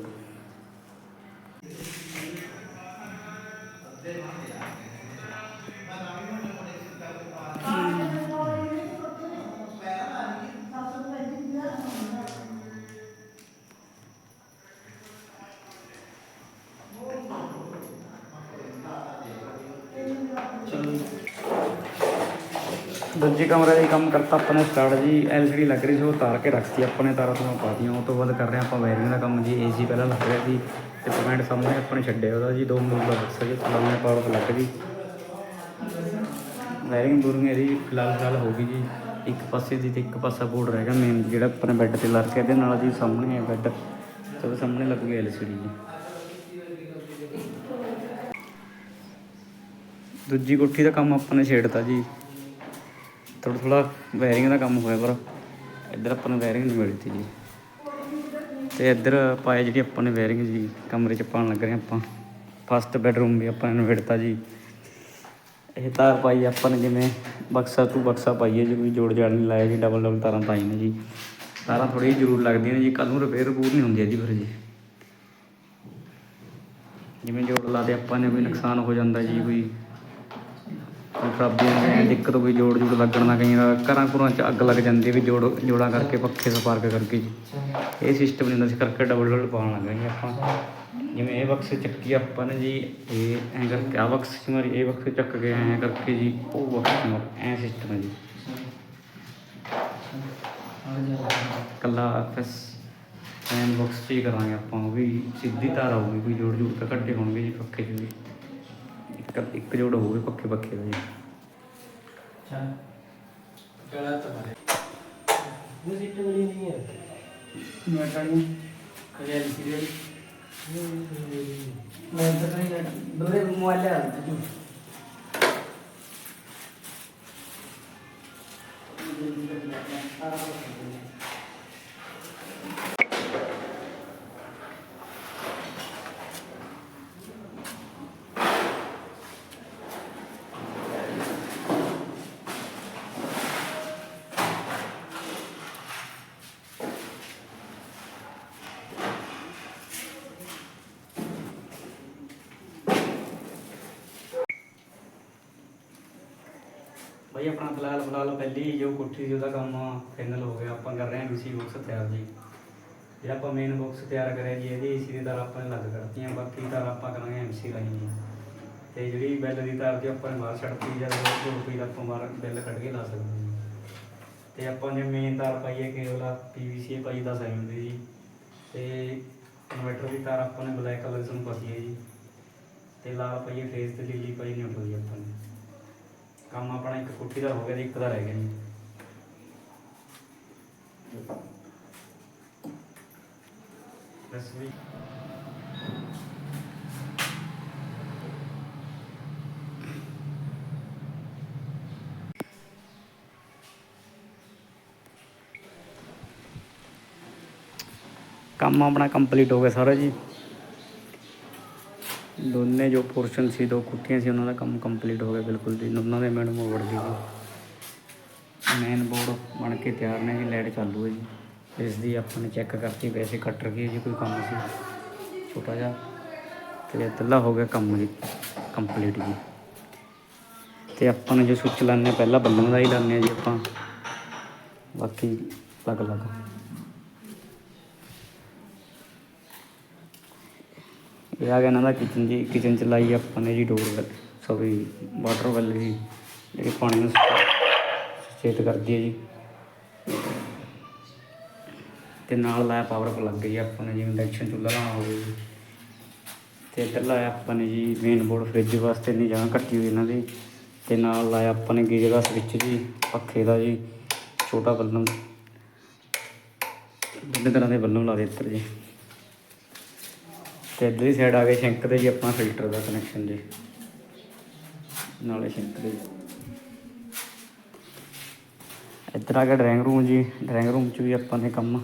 ਕਮਰੇ ਦਾ ਹੀ ਕੰਮ ਕਰਤਾ ਆਪਾਂ ਨੇ ਸਟਾਰਟ ਜੀ ਐਲਸੀਡੀ ਲੱਗ ਰਹੀ ਸੀ, ਉਹ ਤਾਰ ਕੇ ਰੱਖਤੀ ਆਪਾਂ ਨੇ ਤਾਰਾਂ ਤੋਂ ਪਾਤੀਆਂ, ਉਹ ਤੋਂ ਬਾਅਦ ਕਰ ਰਹੇ ਹਾਂ ਆਪਾਂ ਵਾਇਰਿੰਗ ਦਾ ਕੰਮ ਜੀ ਏਸੀ ਪਹਿਲਾਂ ਲੱਗ ਰਿਹਾ ਸੀ, ਤੇ ਪੇਮੈਂਟ ਸਾਹਮਣੇ ਆਪਾਂ ਨੇ ਛੱਡਿਆ ਉਹਦਾ ਜੀ, ਦੋ ਮੂਲ ਦਾ ਬਕਸਾ ਜੀ ਚਲਾਉਣੇ ਪਾਵਰ ਤੋਂ ਲੱਗ ਗਈ। ਵਾਇਰਿੰਗ ਬੂਰਿੰਗ ਇਹਦੀ ਫਿਲਹਾਲ ਫਿਲਹਾਲ ਹੋ ਗਈ ਜੀ, ਇੱਕ ਪਾਸੇ ਦੀ ਤੇ ਇੱਕ ਪਾਸਾ ਬੋਰਡ ਰਹਿ ਗਿਆ ਮੇਨ ਜਿਹੜਾ ਆਪਾਂ ਨੇ ਬੈੱਡ ਤੇ ਲਾ ਕੇ ਇਹਦੇ ਨਾਲ ਜੀ ਸਾਹਮਣੇ ਹੈ ਬੈੱਡ ਤੇ ਉਹਦੇ ਸਾਹਮਣੇ ਲੱਗੂਗੀ ਐਲਸੀਡੀ ਜੀ। ਦੂਜੀ ਕੋਠੀ ਦਾ ਕੰਮ ਆਪਾਂ ਨੇ ਛੇੜਤਾ ਜੀ। ਥੋੜਾ ਥੋੜਾ ਵਾਇਰਿੰਗ ਦਾ ਕੰਮ ਹੋਇਆ ਪਰ ਇੱਧਰ ਆਪਾਂ ਨੇ ਵਾਇਰਿੰਗ ਨਹੀਂ ਮਿਲਦੀ ਜੀ। ਤੇ ਇੱਧਰ ਪਾਇਆ ਜਿਹੜੀ ਆਪਾਂ ਨੇ ਵਾਇਰਿੰਗ ਜੀ, ਕਮਰੇ 'ਚ ਪਾਉਣ ਲੱਗ ਰਹੇ ਹਾਂ ਆਪਾਂ। ਫਸਟ ਬੈਡਰੂਮ ਵੀ ਆਪਾਂ ਨੇ ਵਿੜਤਾ ਜੀ। ਇਹ ਤਾਰ ਪਾਈ ਆਪਾਂ ਨੇ ਜਿਵੇਂ ਬਕਸਾ ਤੂੰ ਬਕਸਾ ਪਾਈਏ ਜੀ, ਕੋਈ ਜੋੜ ਜਾੜ ਨਹੀਂ ਲਾਇਆ ਜੀ ਡਬਲ ਡਬਲ ਤਾਰਾਂ ਪਾਈ ਨੇ ਜੀ। ਤਾਰਾਂ ਥੋੜੀ ਜ਼ਰੂਰ ਲੱਗਦੀਆਂ ਨੇ ਜੀ ਕੱਲ ਨੂੰ ਰਿਪੇਅਰ ਪੂਰ ਨਹੀਂ ਹੁੰਦੀ ਜੀ ਫਿਰ ਜੀ। ਜਿਵੇਂ ਜੋੜ ਲਾਦੇ ਆਪਾਂ ਨੇ, ਕੋਈ ਨੁਕਸਾਨ ਹੋ ਜਾਂਦਾ ਜੀ, ਕੋਈ ਕੋਈ ਖਰਾਬੀ ਹੋ ਗਈ ਦਿੱਕਤ ਕੋਈ ਜੋੜ ਜੋੜ ਲੱਗਣ ਦਾ ਕਈ ਵਾਰ ਘਰਾਂ ਘੁਰਾਂ 'ਚ ਅੱਗ ਲੱਗ ਜਾਂਦੀ ਹੈ ਵੀ ਜੋੜ, ਜੋੜਾਂ ਕਰਕੇ ਪੱਖੇ ਸਪਾਰਕ ਕਰਕੇ ਜੀ। ਇਹ ਸਿਸਟਮ ਨਹੀਂ ਹੁੰਦਾ ਸੀ, ਕਰਕੇ ਡਬਲ ਡਬਲ ਪਾਉਣ ਲੱਗ ਗਏ ਆਪਾਂ। ਜਿਵੇਂ ਇਹ ਬਕਸੇ ਚੱਕੀ ਆਪਾਂ ਨੇ ਜੀ, ਇਹ ਐਂ ਕਰਕੇ ਆ ਬਕਸ ਮਾਰੀ, ਇਹ ਬਕਸੇ ਚੱਕ ਕੇ ਐਂ ਕਰਕੇ ਜੀ, ਉਹ ਬਕਸ ਮਾਰ ਐਂ ਸਿਸਟਮ ਹੈ ਜੀ। ਕੱਲਾ ਫਸ ਐਨ ਬਾਕਸ 'ਚ ਕਰਾਂਗੇ ਆਪਾਂ, ਉਹ ਵੀ ਸਿੱਧੀ ਤਾਰ ਆਊਗੀ ਕੋਈ ਜੋੜ ਜੋੜ ਤਾਂ ਘੱਟੇ ਹੋਣਗੇ ਜੀ ਪੱਖੇ 'ਚ ਵੀ। ਇੱਕ ਇੱਕ ਜੋੜ ਹੋਊਗੀ ਪੱਖੇ ਪੱਖੇ ਦਾ ਜੀ। गलत भरे वो सीट बड़ी नहीं है मैं कहीं खजाली सीरियल मैं तो कहीं ना बड़े मोबाइल आ रहा था ਭਾਈ ਆਪਣਾ ਫਿਲਹਾਲ ਫਿਲਹਾਲ ਪਹਿਲੀ ਜੋ ਕੋਠੀ ਸੀ, ਉਹਦਾ ਕੰਮ ਫਾਈਨਲ ਹੋ ਗਿਆ, ਆਪਾਂ ਕਰ ਰਹੇ ਹਾਂ ਏਸੀ ਬਾਕਸ ਤਿਆਰ ਜੀ। ਜਿਹੜਾ ਆਪਾਂ ਮੇਨ ਬਾਕਸ ਤਿਆਰ ਕਰਿਆ ਜੀ, ਇਹਦੀ ਏਸੀ ਦੀ ਤਾਰ ਆਪਾਂ ਨੇ ਲੱਗ ਕਰਤੀਆਂ, ਬਾਕੀ ਤਾਰ ਆਪਾਂ ਕਰਾਂਗੇ ਐਮਸੀ ਰਾਹੀਂ ਜੀ। ਤੇ ਜਿਹੜੀ ਬੈਲ ਦੀ ਤਾਰ ਦੀ ਆਪਾਂ ਨੇ ਬਾਹਰ ਛੱਡਤੀ ਜਦ ਉਹ ਰੁਪਏ ਦਾ ਆਪਾਂ ਬਾਹਰ ਬੈਲ ਕੱਢ ਕੇ ਲਾ ਸਕਦੇ ਹਾਂ ਜੀ। ਤੇ ਆਪਾਂ ਨੇ ਮੇਨ ਤਾਰ ਪਾਈ ਹੈ ਕੇਵਲ ਆ ਪੀਵੀਸੀ ਪਾਈ 10 ਐਮ ਦੀ ਜੀ। ਤੇ ਇਨਵਰਟਰ ਦੀ ਤਾਰ ਆਪਾਂ ਨੇ ਬਲੈਕ ਕਲਰ ਨੂੰ ਪਾਈ ਹੈ ਜੀ। ਤੇ ਲਾਲ ਪਾਈ ਹੈ ਫੇਸ ਤੇ ਲੀਲੀ ਪਾਈ ਨਿਊਟਰਲ ਜੀ ਆਪਾਂ ਨੇ। ਕੰਮ ਆਪਣਾ ਇੱਕ ਕੁੱਟੀ ਦਾ ਹੋ ਗਿਆ ਤੇ ਇੱਕ ਦਾ ਰਹਿ ਗਿਆ ਜੀ। ਬਸ ਵੀ ਕੰਮ ਆਪਣਾ ਕੰਪਲੀਟ ਹੋ ਗਿਆ ਸਾਰਾ ਜੀ। ਦੋਨੇ ਜੋ ਪੋਰਸ਼ਨ ਸੀ, ਦੋ ਕੁੱਟੀਆਂ ਸੀ, ਉਹਨਾਂ ਦਾ ਕੰਮ ਕੰਪਲੀਟ ਹੋ ਗਿਆ ਬਿਲਕੁਲ ਜੀ। ਉਹਨਾਂ ਦੇ ਮੈਡਮ ਵੜ ਗਈ ਜੀ ਮੇਨ ਬੋਰਡ ਬਣ ਕੇ ਤਿਆਰ ਨੇ ਜੀ ਲਾਈਟ ਚਾਲੂ ਹੈ ਜੀ। ਇਸ ਦੀ ਆਪਾਂ ਨੇ ਚੈੱਕ ਕਰਤੀ ਵੈਸੇ ਕੱਟ ਗਈ ਜੀ, ਕੋਈ ਕੰਮ ਸੀ। ਛੋਟਾ ਜਿਹਾ। ਤੇ ਇੱਧਰਲਾ ਹੋ ਗਿਆ ਕੰਮ ਜੀ ਕੰਪਲੀਟ ਜੀ। ਤੇ ਆਪਾਂ ਨੇ ਜੋ ਸੁੱਚ ਲਾਣੇ ਪਹਿਲਾਂ ਬੱਲਮ ਦਾ ਹੀ ਲਾਣੇ ਜੀ ਆਪਾਂ। ਬਾਕੀ ਅਲੱਗ ਅਲੱਗ ਇਹ ਆ ਗਿਆ ਇਹਨਾਂ ਦਾ ਕਿਚਨ ਜੀ ਕਿਚਨ ਚ ਲਾਈ ਆਪਾਂ ਨੇ ਜੀ door well, sorry water well ਜੀ ਜਿਹੜੀ ਪਾਣੀ ਨੂੰ ਸੁਚੇਤ ਕਰਦੀ ਹੈ ਜੀ। ਤੇ ਨਾਲ ਲਾਇਆ ਪਾਵਰ ਪਲੱਗ ਜੀ ਆਪਾਂ ਨੇ, ਜਿਵੇਂ ਇੰਡਕਸ਼ਨ ਚੁੱਲ੍ਹਾ ਲਾਉਣਾ ਹੋਵੇ ਜੀ। ਤੇ ਇੱਧਰ ਲਾਇਆ ਆਪਾਂ ਨੇ ਜੀ ਮੇਨ ਬੋਰਡ ਫ੍ਰਿਜ ਵਾਸਤੇ ਨਹੀਂ ਜਗ੍ਹਾ ਕੱਟੀ ਹੋਈ ਇਹਨਾਂ ਦੀ। ਤੇ ਨਾਲ ਲਾਇਆ ਆਪਾਂ ਨੇ ਗੀਜ਼ਰ ਦਾ ਸਵਿੱਚ ਜੀ, ਪੱਖੇ ਦਾ ਜੀ, ਛੋਟਾ ਬੱਲਮ ਦੋਨੇ ਤਰ੍ਹਾਂ ਦੇ ਬੱਲਮ ਲਾ ਦੇ ਇੱਧਰ ਜੀ। ਤੇ ਇੱਧਰਲੀ ਸਾਈਡ ਆ ਗਏ ਸ਼ਿੰਕ ਤੇ ਜੀ ਆਪਣਾ ਫਿਲਟਰ ਦਾ ਕਨੈਕਸ਼ਨ ਜੀ। ਨਾਲੇ ਸ਼ਿੰਕ ਦੇ ਇੱਧਰ ਆ ਗਿਆ ਡਰਾਇੰਗ ਰੂਮ ਜੀ। ਡਰਾਇੰਗ ਰੂਮ 'ਚ ਵੀ ਆਪਾਂ ਨੇ ਕੰਮ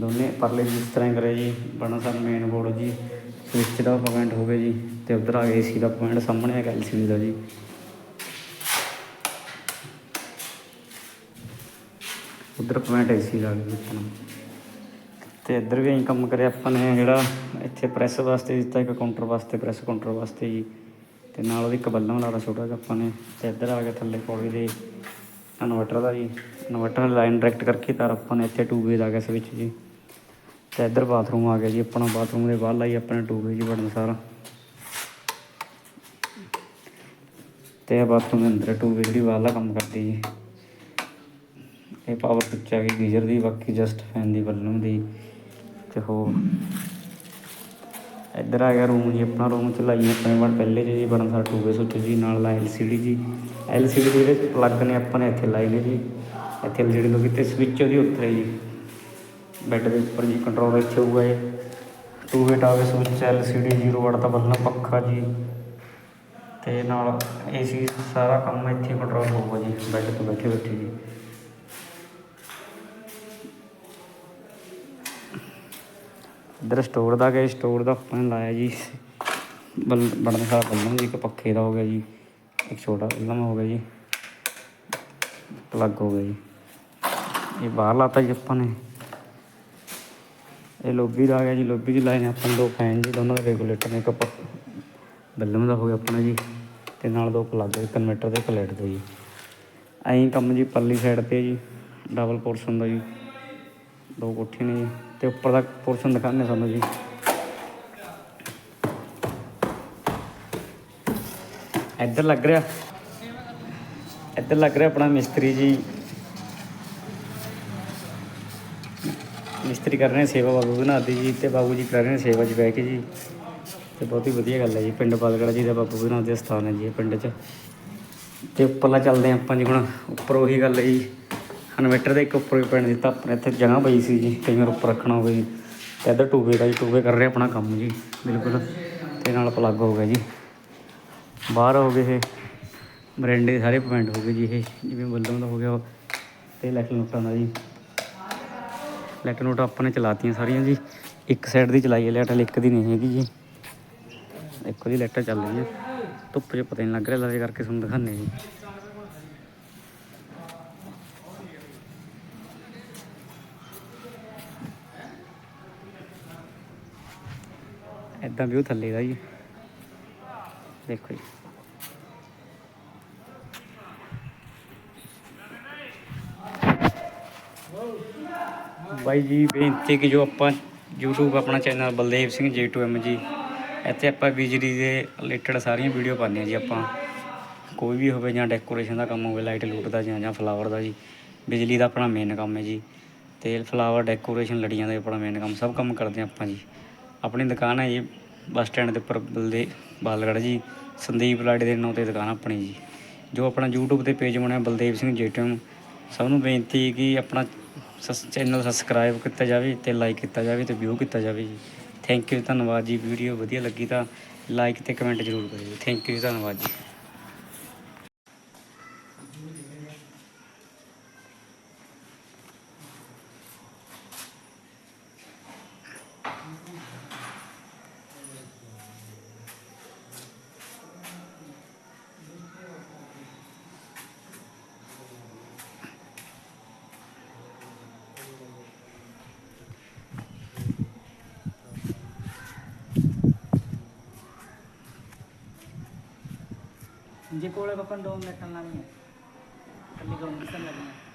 ਦੋਨੇ ਪਰਲੇ ਜਿਸ ਤਰ੍ਹਾਂ ਹੀ ਜੀ। ਬਣਾ ਸਰ ਮੇਨ ਬੋਰਡ ਜੀ। ਸਵਿੱਚ ਦਾ ਪੁਆਇੰਟ ਹੋ ਗਿਆ ਜੀ। ਤੇ ਉੱਧਰ ਆ ਗਿਆ ਏਸੀ ਦਾ ਪੁਆਇੰਟ ਸਾਹਮਣੇ ਹੈਗਾ ਐਲਸੀਡੀ ਦਾ ਜੀ। ਉੱਧਰ ਪੁਆਇੰਟ ਏਸੀ ਦਾ ਗਿਆ ਆਪਣਾ। ਤੇ ਇੱਧਰ ਵੀ ਅਸੀਂ ਕੰਮ ਕਰਿਆ ਆਪਾਂ ਨੇ ਜਿਹੜਾ ਇੱਥੇ ਪ੍ਰੈਸ ਵਾਸਤੇ ਦਿੱਤਾ, ਇੱਕ ਕਾਊਂਟਰ ਵਾਸਤੇ ਪ੍ਰੈਸ ਕਾਊਂਟਰ ਵਾਸਤੇ ਜੀ। ਤੇ ਨਾਲ ਉਹਦੀ ਇੱਕ ਬੱਲਮ ਲਾਦਾ ਛੋਟਾ ਜਿਹਾ ਆਪਾਂ ਨੇ ਤੇ ਇੱਧਰ ਆ ਗਿਆ ਥੱਲੇ ਪੌੜੀ ਦੇ ਇਨਵਰਟਰ ਦਾ ਜੀ। ਇਨਵਰਟਰ ਲਾਈਨ ਡਾਇਰੈਕਟ ਕਰਕੇ ਤਾਰ ਆਪਾਂ ਨੇ ਇੱਥੇ ਟੂਬੇ ਦਾ ਗਿਆ ਸਵਿਚ ਜੀ। ਤੇ ਇੱਧਰ ਬਾਥਰੂਮ ਆ ਗਿਆ ਜੀ, ਆਪਣਾ ਬਾਥਰੂਮ ਦੇ ਬਾਹਰ ਲਾਈ ਆਪਣੇ ਟੂਬੇ ਜੀ ਬੜਨ ਸਾਰਾ। ਤੇ ਇਹ ਬਾਥਰੂਮ ਦੇ ਅੰਦਰ ਟੂਬੇ ਜਿਹੜੀ ਬਾਹਰਲਾ ਕੰਮ ਕਰਦੀ ਜੀ। ਇਹ ਪਾਵਰ ਸੁੱਚ ਆ ਗਈ, ਗੀਜ਼ਰ ਦੀ, ਬਾਕੀ ਜਸਟ ਫੈਨ ਦੀ ਬੱਲਮ ਦੀ। ਤੇ ਹੋਰ ਇੱਧਰ ਆ ਗਿਆ ਰੂਮ ਜੀ, ਆਪਣਾ ਰੂਮ ਚ ਲਾਈ ਆਪਣੇ ਵਾਰ। ਪਹਿਲੇ 'ਚ ਜੀ ਬੜਨ ਸਾਰਾ ਟੂਬੇ ਸੁੱਚ ਜੀ, ਨਾਲ ਲਾ ਐਲਸੀਡੀ ਜੀ। ਐਲਸੀਡੀ ਦੇ ਜਿਹੜੇ ਪਲੱਗ ਨੇ ਆਪਾਂ ਨੇ ਇੱਥੇ ਲਾਈ ਨੇ ਜੀ। ਇੱਥੇ ਐਲਸੀਡੀ ਤੋਂ ਕਿਤੇ ਸਵਿਚ ਉਹਦੀ ਉੱਤੇ ਜੀ। ਬੈੱਡ ਦੇ ਉੱਪਰ ਜੀ ਕੰਟਰੋਲ ਇੱਥੇ ਹੋਊਗਾ ਇਹ। ਟੂ ਵੇਟ ਆਵੇ ਸਵਿਚ ਐਲਸੀਡੀ 0 ਵਾਟ ਦਾ ਬੱਲਬ, ਪੱਖਾ ਜੀ। ਤੇ ਨਾਲ ਏਸੀ ਸਾਰਾ ਕੰਮ ਇੱਥੇ ਕੰਟਰੋਲ ਹੋਊਗਾ ਜੀ ਬੈੱਡ ਤੋਂ ਬੈਠੇ ਬੈਠੇ ਜੀ। ਇੱਧਰ ਸਟੋਰ ਦਾ ਗਿਆ ਸਟੋਰ ਦਾ ਆਪਾਂ ਨੇ ਲਾਇਆ ਜੀ। ਬਲ ਬੜਨ ਸਾਰਾ ਬੱਲਮ ਜੀ, ਇੱਕ ਪੱਖੇ ਦਾ ਹੋ ਗਿਆ ਜੀ, ਇੱਕ ਛੋਟਾ ਬੱਲਮ ਹੋ ਗਿਆ ਜੀ ਪਲੱਗ ਹੋ ਗਿਆ ਜੀ। ਇਹ ਬਾਹਰ ਲਾਤਾ ਜੀ ਆਪਾਂ ਨੇ। ਇਹ ਲੋਬੀ ਦਾ ਆ ਗਿਆ ਜੀ ਲੋਬੀ ਦੀ ਲਾਏ ਨੇ ਆਪਾਂ ਨੇ ਦੋ ਫੈਨ ਜੀ, ਦੋਨਾਂ ਦੇ ਰੈਗੂਲੇਟਰ ਨੇ ਇੱਕ ਪ- ਬੱਲਮ ਦਾ ਹੋ ਗਿਆ ਆਪਣਾ ਜੀ। ਤੇ ਨਾਲ ਦੋ ਪਲੱਗ ਇੱਕ ਕਨਵਰਟਰ ਦੇ ਪਲੇਟ ਦੇ ਜੀ। ਐਂ ਕੰਮ ਜੀ, ਪਰਲੀ ਸਾਈਡ ਤੇ ਜੀ ਡਬਲ ਪੋਰਸ਼ਨ ਦਾ ਜੀ। ਦੋ ਕੋਠੇ ਨੇ ਜੀ। ਤੇ ਉੱਪਰ ਦਾ ਪੋਰਸ਼ਨ ਦਿਖਾਉਂਦੇ ਤੁਹਾਨੂੰ ਜੀ। ਇੱਧਰ ਲੱਗ ਰਿਹਾ। ਇੱਧਰ ਲੱਗ ਰਿਹਾ ਆਪਣਾ ਮਿਸਤਰੀ ਜੀ। ਮਿਸਤਰੀ ਕਰ ਰਹੇ ਸੇਵਾ ਬਾਬੂ ਬਣਾ ਦੀ ਜੀ ਤੇ ਬਾਬੂ ਜੀ ਕਰ ਰਹੇ ਸੇਵਾ 'ਚ ਬਹਿ ਕੇ ਜੀ। ਤੇ ਬਹੁਤ ਹੀ ਵਧੀਆ ਗੱਲ ਹੈ ਜੀ, ਪਿੰਡ ਬਲਗੜਾ ਜੀ ਦਾ ਬਾਬੂ ਬਣਾ ਦੇ ਸਥਾਨ ਹੈ ਜੀ ਪਿੰਡ 'ਚ। ਤੇ ਉੱਪਰਲਾ ਚੱਲਦੇ ਹਾਂ ਆਪਾਂ ਜੀ ਹੁਣ, ਉੱਪਰ ਉਹੀ ਗੱਲ ਹੈ ਜੀ। ਇਨਵਰਟਰ ਦੇ ਇੱਕ ਉੱਪਰ ਵੀ ਪੈਣ ਦਿੱਤਾ, ਆਪਣੇ ਇੱਥੇ ਜਗ੍ਹਾ ਪਈ ਸੀ ਜੀ, ਕਈ ਵਾਰ ਉੱਪਰ ਰੱਖਣਾ ਹੋਵੇ। ਜੀ ਤੇ ਇੱਧਰ ਟੂਬੇ ਦਾ ਜੀ, ਟੂਬੇ ਕਰ ਰਹੇ ਆਪਣਾ ਕੰਮ ਜੀ, ਬਿਲਕੁਲ। ਤੇ ਨਾਲ ਪਲੱਗ ਹੋ ਗਿਆ ਜੀ। ਬਾਹਰ ਹੋ ਗਏ ਇਹ ਬਰੈਂਡੇ ਦੇ ਸਾਰੇ ਪੁਆਇੰਟ ਹੋ ਗਏ ਜੀ ਇਹ, ਜਿਵੇਂ ਬੱਲੋਂ ਦਾ ਹੋ ਗਿਆ ਤੇ ਲੈਟ ਨੋਟਾਂ ਦਾ ਜੀ। ਲੈਟ ਨੋਟ ਆਪਾਂ ਨੇ ਚਲਾਤੀਆਂ ਸਾਰੀਆਂ ਜੀ। ਇੱਕ ਸਾਈਡ ਦੀ ਚਲਾਈ ਹੈ, ਲੈਟ ਇੱਕ ਦੀ ਨਹੀਂ ਹੈਗੀ ਜੀ। ਇੱਕੋ ਦੀ ਲੈਟਾਂ ਚੱਲ ਰਹੀਆਂ। ਧੁੱਪ 'ਚ ਪਤਾ ਨਹੀਂ ਲੱਗ ਰਿਹਾ ਲਾਵੇ ਕਰਕੇ ਤੁਹਾਨੂੰ ਦਿਖਾਉਂਦੇ ਜੀ। ਇਦਾਂ ਵਿਊ ਥੱਲੇ ਦਾ ਜੀ। ਦੇਖੋ ਜੀ। ਬਾਈ ਜੀ, ਬੇਨਤੀ ਕਿ ਜੋ ਆਪਾਂ YouTube ਆਪਣਾ ਚੈਨਲ ਬਲਦੇਵ ਸਿੰਘ J2M ਜੀ, ਇੱਥੇ ਆਪਾਂ ਬਿਜਲੀ ਦੇ ਰਿਲੇਟਡ ਸਾਰੀਆਂ ਵੀਡੀਓ ਪਾਉਂਦੇ ਆ ਜੀ ਆਪਾਂ। ਕੋਈ ਵੀ ਹੋਵੇ ਜਾਂ ਡੈਕੋਰੇਸ਼ਨ ਦਾ ਕੰਮ ਹੋਵੇ ਲਾਈਟ ਲੂਟ ਦਾ ਜਾਂ ਜਾਂ ਫਲਾਵਰ ਦਾ ਜੀ। ਬਿਜਲੀ ਦਾ ਆਪਣਾ ਮੇਨ ਕੰਮ ਹੈ ਜੀ। ਤੇਲ ਫਲਾਵਰ ਡੈਕੋਰੇਸ਼ਨ ਲੜੀਆਂ ਦਾ ਆਪਣਾ ਮੇਨ ਕੰਮ, ਸਭ ਕੰਮ ਕਰਦੇ ਆ ਆਪਾਂ ਜੀ। ਆਪਣੀ ਦੁਕਾਨ ਹੈ ਜੀ, ਬੱਸ ਸਟੈਂਡ ਦੇ ਉੱਪਰ ਬਲਦੇ ਬਾਲਗੜ੍ਹ ਜੀ, ਸੰਦੀਪ ਲਾੜੇ ਦੇ ਨਾਂ ਤੇ ਦੁਕਾਨ ਆਪਣੀ ਜੀ। ਜੋ ਆਪਣਾ YouTube ਤੇ ਪੇਜ ਬਣਿਆ ਬਲਦੇਵ ਸਿੰਘ ਜੇਟਮ ਸਭ ਨੂੰ ਬੇਨਤੀ ਹੈ ਕਿ ਆਪਣਾ ਚੈਨਲ ਸਬਸਕ੍ਰਾਈਬ ਕੀਤਾ ਜਾਵੇ ਤੇ ਲਾਈਕ ਕੀਤਾ ਜਾਵੇ ਤੇ ਵਿਊ ਕੀਤਾ ਜਾਵੇ ਜੀ। ਥੈਂਕ ਯੂ ਧੰਨਵਾਦ ਜੀ। ਵੀਡੀਓ ਵਧੀਆ ਲੱਗੀ ਤਾਂ ਲਾਈਕ ਤੇ ਕਮੈਂਟ ਜ਼ਰੂਰ ਕਰਿਓ। ਥੈਂਕ ਯੂ ਧੰਨਵਾਦ ਜੀ। जे कोळे पण दोन मिनिटांना नाही खाली दोन मिनिटांना लागणार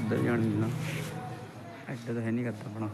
ਇੱਧਰ ਜਾਣ ਨਾ ਇੱਧਰ ਤਾਂ ਹੈ ਨਹੀਂ ਕਰਦਾ ਆਪਣਾ